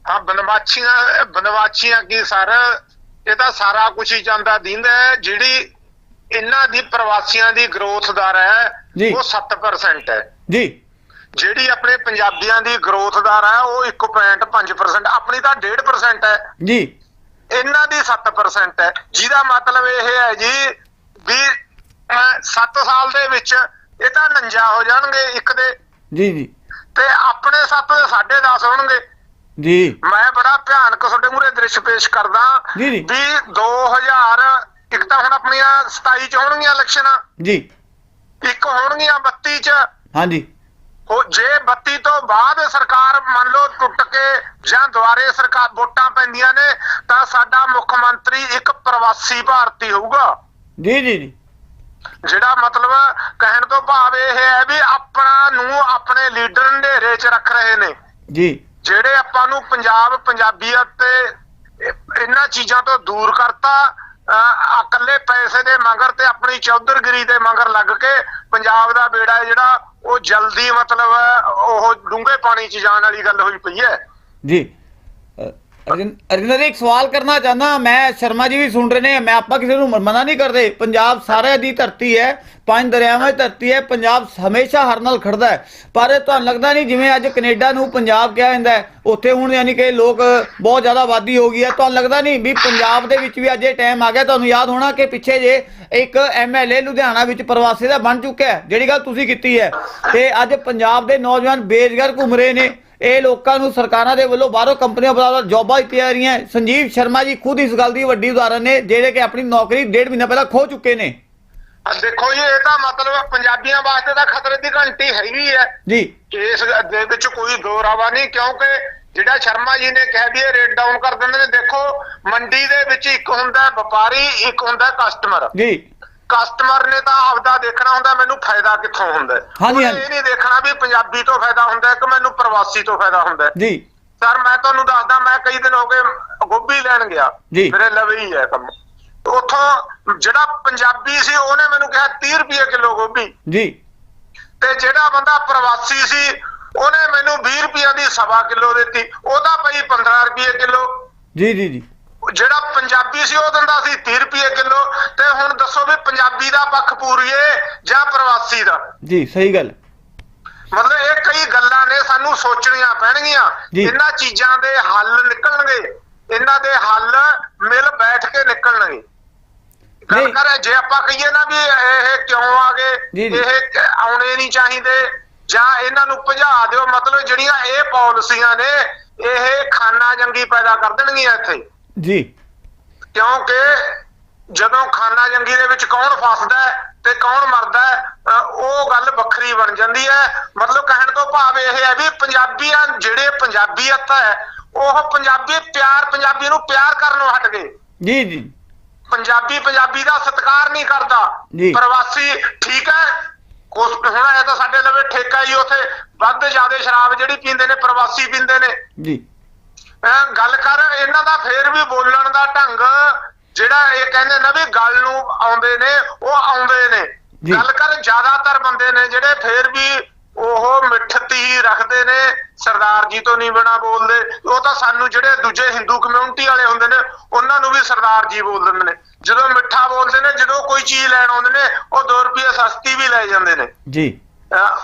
ਹਾਂ ਬਨਵਾਚੀਆਂ ਬਨਵਾਚੀਆਂ ਕੀ ਸਰ? ਇਹ ਤਾਂ ਸਾਰਾ ਕੁਝ ਹੀ ਜਾਂਦਾ ਦਿੰਦਾ ਜਿਹੜੀ ਇਹਨਾਂ ਦੀ ਪ੍ਰਵਾਸੀਆਂ ਦੀ ਗਰੋਥ ਦਰ। ਹੈ ਉਹ 7% ਹੈ। ਜੀ। ਜਿਹੜੀ ਆਪਣੇ ਪੰਜਾਬੀਆਂ ਦੀ ਗਰੋਥ ਦਰ ਹੈ ਉਹ 1.5% ਆਪਣੀ ਤਾਂ 1.5% ਹੈ। ਜੀ। ਇਹਨਾਂ ਦੀ 7% ਹੈ। ਜਿਹਦਾ ਮਤਲਬ ਇਹ ਹੈ ਜੀ ਵੀ 7 ਸਾਲ ਦੇ ਵਿੱਚ ਇਹ ਤਾਂ ਨੰਜਾ ਹੋ ਜਾਣਗੇ ਇੱਕ ਦੇ। ਜੀ ਜੀ। ਤੇ ਆਪਣੇ 7 ਦੇ 10.5 ਹੋਣਗੇ। ਜੀ। ਮੈਂ ਬੜਾ ਭਿਆਨਕ ਤੁਹਾਡੇ ਮੂਰੇ ਦ੍ਰਿਸ਼ ਪੇਸ਼ ਕਰਦਾ। ਜੀ, ਜੀ। ਵੀ 2000 ਇੱਕ ਤਾਂ ਹੁਣ ਆਪਣੀਆਂ 27 ਚ ਹੋਣਗੀਆਂ ਇਲੈਕਸ਼ਨ। ਜੀ। ਇੱਕ ਹੋਣਗੀਆਂ 32 ਚ। ਹਾਂਜੀ। ਉਹ ਜੇ 32 ਤੋਂ ਬਾਅਦ ਸਰਕਾਰ ਮੰਨ ਲਓ ਟੁੱਟ ਕੇ ਜਾਂ ਦੁਆਰੇ ਸਰਕਾਰ ਵੋਟਾਂ ਪੈਂਦੀਆਂ ਨੇ ਤਾਂ ਸਾਡਾ ਮੁੱਖ ਮੰਤਰੀ ਇੱਕ ਪ੍ਰਵਾਸੀ ਭਾਰਤੀ ਹੋਊਗਾ। ਜੀ ਜੀ ਜੀ। ਜਿਹੜਾ ਮਤਲਬ ਕਹਿਣ ਤੋਂ ਭਾਵ ਇਹ ਹੈ ਵੀ ਆਪਣਾ ਨੂੰ ਆਪਣੇ ਲੀਡਰ ਹਨੇਰੇ 'ਚ ਰੱਖ ਰਹੇ ਨੇ। ਜੀ। ਜਿਹੜੇ ਆਪਾਂ ਨੂੰ ਪੰਜਾਬ, ਪੰਜਾਬੀਅਤ ਤੇ ਇਹਨਾਂ ਚੀਜ਼ਾਂ ਤੋਂ ਦੂਰ ਕਰਤਾ, ਅਹ ਇਕੱਲੇ ਪੈਸੇ ਦੇ ਮਗਰ ਤੇ ਆਪਣੀ ਚੌਧਰਗਿਰੀ ਦੇ ਮਗਰ ਲੱਗ ਕੇ ਪੰਜਾਬ ਦਾ ਬੇੜਾ ਜਿਹੜਾ, ਉਹ ਜਲਦੀ ਮਤਲਬ ਉਹ ਡੂੰਘੇ ਪਾਣੀ 'ਚ ਜਾਣ ਵਾਲੀ ਗੱਲ ਹੋਈ ਪਈ ਹੈ। ਜੀ। ਅਰਜਿੰਦਰ ਜੀ, ਇੱਕ ਸਵਾਲ ਕਰਨਾ ਚਾਹੁੰਦਾ ਮੈਂ, ਸ਼ਰਮਾ ਜੀ ਵੀ ਸੁਣ ਰਹੇ ਨੇ। ਮੈਂ ਆਪਾਂ ਕਿਸੇ ਨੂੰ ਮਨਾ ਨਹੀਂ ਕਰਦੇ। ਪੰਜਾਬ ਸਾਰਿਆਂ ਦੀ ਧਰਤੀ ਹੈ। ਪੰਜ ਦਰਿਆਵਾਂ ਦੀ ਧਰਤੀ ਹੈ। ਪੰਜਾਬ ਹਮੇਸ਼ਾ ਹਰ ਨਾਲ ਖੜਦਾ ਹੈ। ਪਰ ਤੁਹਾਨੂੰ ਲੱਗਦਾ ਨਹੀਂ ਜਿਵੇਂ ਅੱਜ ਕੈਨੇਡਾ ਨੂੰ ਪੰਜਾਬ ਕਿਹਾ ਜਾਂਦਾ ਉੱਥੇ ਹੁਣ ਯਾਨੀ ਕਿ ਲੋਕ ਬਹੁਤ ਜ਼ਿਆਦਾ ਵਾਦੀ ਹੋ ਗਈ ਹੈ। ਤੁਹਾਨੂੰ ਲੱਗਦਾ ਨਹੀਂ ਵੀ ਪੰਜਾਬ ਦੇ ਵਿੱਚ ਵੀ ਅੱਜ ਇਹ ਟਾਈਮ ਆ ਗਿਆ? ਤੁਹਾਨੂੰ ਯਾਦ ਹੋਣਾ ਕਿ ਪਿੱਛੇ ਜੇ ਇੱਕ ਐਮਐਲਏ ਲੁਧਿਆਣਾ ਵਿੱਚ ਪ੍ਰਵਾਸੀ ਦਾ ਬਣ ਚੁੱਕਿਆ ਜਿਹੜੀ ਗੱਲ ਤੁਸੀਂ ਕੀਤੀ ਹੈ। ਤੇ ਅੱਜ ਪੰਜਾਬ ਦੇ ਨੌਜਵਾਨ ਬੇਰੁਜ਼ਗਾਰ ਘੁੰਮ ਰਹੇ ਨੇ। ਇਹ ਲੋਕਾਂ ਨੂੰ ਸਰਕਾਰਾਂ ਦੇ ਵੱਲੋਂ ਬਾਹਰੋਂ ਕੰਪਨੀਆਂ ਬੁਲਾ ਜੌਬਾਂ ਦਿੱਤੀਆਂ ਰਹੀਆਂ। ਸੰਜੀਵ ਸ਼ਰਮਾ ਜੀ ਖੁਦ ਇਸ ਗੱਲ ਦੀ ਵੱਡੀ ਉਦਾਹਰਨ ਨੇ ਜਿਹੜੇ ਕਿ ਆਪਣੀ ਨੌਕਰੀ ਡੇਢ ਮਹੀਨਾ ਪਹਿਲਾਂ ਖੋ ਚੁੱਕੇ ਨੇ। ਆ ਦੇਖੋ ਜੀ ਇਹ ਤਾਂ ਮਤਲਬ ਪੰਜਾਬੀਆਂ ਵਾਸਤੇ ਤਾਂ ਖਤਰੇ ਦੀ ਘੰਟੀ ਹੈਗੀ ਹੈ ਜੀ। ਇਸ ਦੇ ਵਿੱਚ ਕੋਈ ਦੋ ਰਾਵਾ ਨਹੀਂ ਕਿਉਂਕਿ ਜਿਹੜਾ ਸ਼ਰਮਾ ਜੀ ਨੇ ਕਿਹਾ ਵੀ ਇਹ ਰੇਟ ਡਾਊਨ ਕਰ ਦਿੰਦੇ ਨੇ ਦੇਖੋ ਮੰਡੀ ਦੇ ਵਿੱਚ ਇੱਕ ਹੁੰਦਾ ਵਪਾਰੀ ਇੱਕ ਹੁੰਦਾ ਕਸਟਮਰ ਜੀ। ਕਸਟਮਰ ਨੇ ਤਾਂ ਆਪਦਾ ਦੇਖਣਾ ਹੁੰਦਾ ਮੈਨੂੰ ਫਾਇਦਾ ਕਿੱਥੋਂ ਹੁੰਦਾ ਹੈ। ਹਾਂਜੀ। ਇਹ ਨਹੀਂ ਦੇਖਣਾ ਵੀ ਪੰਜਾਬੀ ਤੋਂ ਫਾਇਦਾ ਹੁੰਦਾ ਕਿ ਮੈਨੂੰ ਪ੍ਰਵਾਸੀ ਤੋਂ ਫਾਇਦਾ ਹੁੰਦਾ ਹੈ। ਜੀ। ਸਰ ਮੈਂ ਤੁਹਾਨੂੰ ਦੱਸਦਾ ਮੈਂ ਕਈ ਦਿਨ ਹੋ ਗਏ ਗੋਭੀ ਲੈਣ ਗਿਆ। ਮੇਰੇ ਲਵੇ ਹੀ ਹੈ ਕੰਮ। ਉੱਥੋਂ ਜਿਹੜਾ ਪੰਜਾਬੀ ਸੀ ਉਹਨੇ ਮੈਨੂੰ ਕਿਹਾ 30 ਰੁਪਏ ਕਿਲੋ ਗੋਭੀ। ਜੀ। ਤੇ ਜਿਹੜਾ ਬੰਦਾ ਪ੍ਰਵਾਸੀ ਸੀ ਉਹਨੇ ਮੈਨੂੰ 20 ਰੁਪਈਆਂ ਦੀ ਸਵਾ ਕਿਲੋ ਦਿੱਤੀ। ਉਹਦਾ ਪਈ 15 ਰੁਪਏ ਕਿਲੋ। ਜੀ ਜੀ ਜੀ। ਜਿਹੜਾ ਪੰਜਾਬੀ ਸੀ ਉਹ ਦਿੰਦਾ ਸੀ 30 ਰੁਪਏ ਕਿਲੋ ਤੇ ਹੁਣ ਦੱਸੋ ਵੀ ਪੰਜਾਬੀ ਦਾ ਪੱਖ ਪੂਰੀਏ ਜਾਂ ਪ੍ਰਵਾਸੀ ਦਾ ਜੀ ਸਹੀ ਗੱਲ ਮਤਲਬ ਇਹ ਕਈ ਗੱਲਾਂ ਨੇ ਸਾਨੂੰ ਸੋਚਣੀਆਂ ਪੈਣਗੀਆਂ। ਇਹਨਾਂ ਚੀਜ਼ਾਂ ਦੇ ਹੱਲ ਨਿਕਲਣਗੇ ਇਹਨਾਂ ਦੇ ਹੱਲ ਮਿਲ ਬੈਠ ਕੇ ਨਿਕਲਣਗੇ ਗੱਲ। ਕਰ ਜੇ ਆਪਾਂ ਕਹੀਏ ਨਾ ਵੀ ਇਹ ਕਿਉਂ ਆ ਗਏ। ਇਹ ਆਉਣੇ ਨਹੀਂ ਚਾਹੀਦੇ ਜਾਂ ਇਹਨਾਂ ਨੂੰ ਭਜਾ ਦਿਓ ਮਤਲਬ ਜਿਹੜੀਆਂ ਇਹ ਪਾਲਿਸੀਆਂ ਨੇ ਇਹ ਖਾਨਾ ਜੰਗੀ ਪੈਦਾ ਕਰ ਦੇਣਗੀਆਂ ਇੱਥੇ ਜੀ। ਕਿਉਂਕਿ ਜਦੋਂ ਖਾਨਾ ਜੰਗੀ ਦੇ ਵਿੱਚ ਕੌਣ ਫਸਦਾ ਤੇ ਕੌਣ ਮਰਦਾ ਉਹ ਗੱਲ ਵੱਖਰੀ ਬਣ ਜਾਂਦੀ ਹੈ। ਮਤਲਬ ਕਹਿਣ ਤੋਂ ਭਾਵ ਇਹ ਹੈ ਵੀ ਪੰਜਾਬੀਆਂ ਜਿਹੜੇ ਪੰਜਾਬੀਅਤ ਹੈ ਉਹ ਪੰਜਾਬੀ ਪਿਆਰ ਪੰਜਾਬੀ ਨੂੰ ਪਿਆਰ ਕਰਨੋਂ ਹਟ ਗਏ। ਜੀ ਜੀ। ਪੰਜਾਬੀ ਪੰਜਾਬੀ ਦਾ ਸਤਿਕਾਰ ਨਹੀਂ ਕਰਦਾ। ਪ੍ਰਵਾਸੀ ਠੀਕ ਹੈ ਕੁਛ ਹੁਣ ਇਹ ਤਾਂ ਸਾਡੇ ਲਵੇ ਠੇਕਾ ਹੀ ਉਥੇ। ਵੱਧ ਜ਼ਿਆਦਾ ਸ਼ਰਾਬ ਜਿਹੜੀ ਪੀਂਦੇ ਨੇ ਪ੍ਰਵਾਸੀ ਪੀਂਦੇ ਨੇ। ਜੀ। ਗੱਲ ਕਰ ਇਹਨਾਂ ਦਾ ਫੇਰ ਵੀ ਬੋਲਣ ਦਾ ਢੰਗ ਜਿਹੜਾ ਇਹ ਕਹਿੰਦੇ ਨਾ ਵੀ ਗੱਲ ਨੂੰ ਆਉਂਦੇ ਨੇ ਉਹ ਆਉਂਦੇ ਨੇ। ਗੱਲ ਕਰ ਜ਼ਿਆਦਾਤਰ ਬੰਦੇ ਨੇ ਜਿਹੜੇ ਫੇਰ ਵੀ ਉਹ ਮਿੱਠਤੀ ਰੱਖਦੇ ਨੇ ਸਰਦਾਰ ਜੀ ਤੋਂ ਨਹੀਂ ਬਣਾ ਬੋਲਦੇ। ਉਹ ਤਾਂ ਸਾਨੂੰ ਜਿਹੜੇ ਦੂਜੇ ਹਿੰਦੂ ਕਮਿਊਨਿਟੀ ਵਾਲੇ ਹੁੰਦੇ ਨੇ ਉਹਨਾਂ ਨੂੰ ਵੀ ਸਰਦਾਰ ਜੀ ਬੋਲ ਦਿੰਦੇ ਨੇ। ਜਦੋਂ ਮਿੱਠਾ ਬੋਲਦੇ ਨੇ ਜਦੋਂ ਕੋਈ ਚੀਜ਼ ਲੈਣ ਆਉਂਦੇ ਨੇ ਉਹ 2 ਰੁਪਏ ਸਸਤੀ ਵੀ ਲੈ ਜਾਂਦੇ ਨੇ। ਜੀ।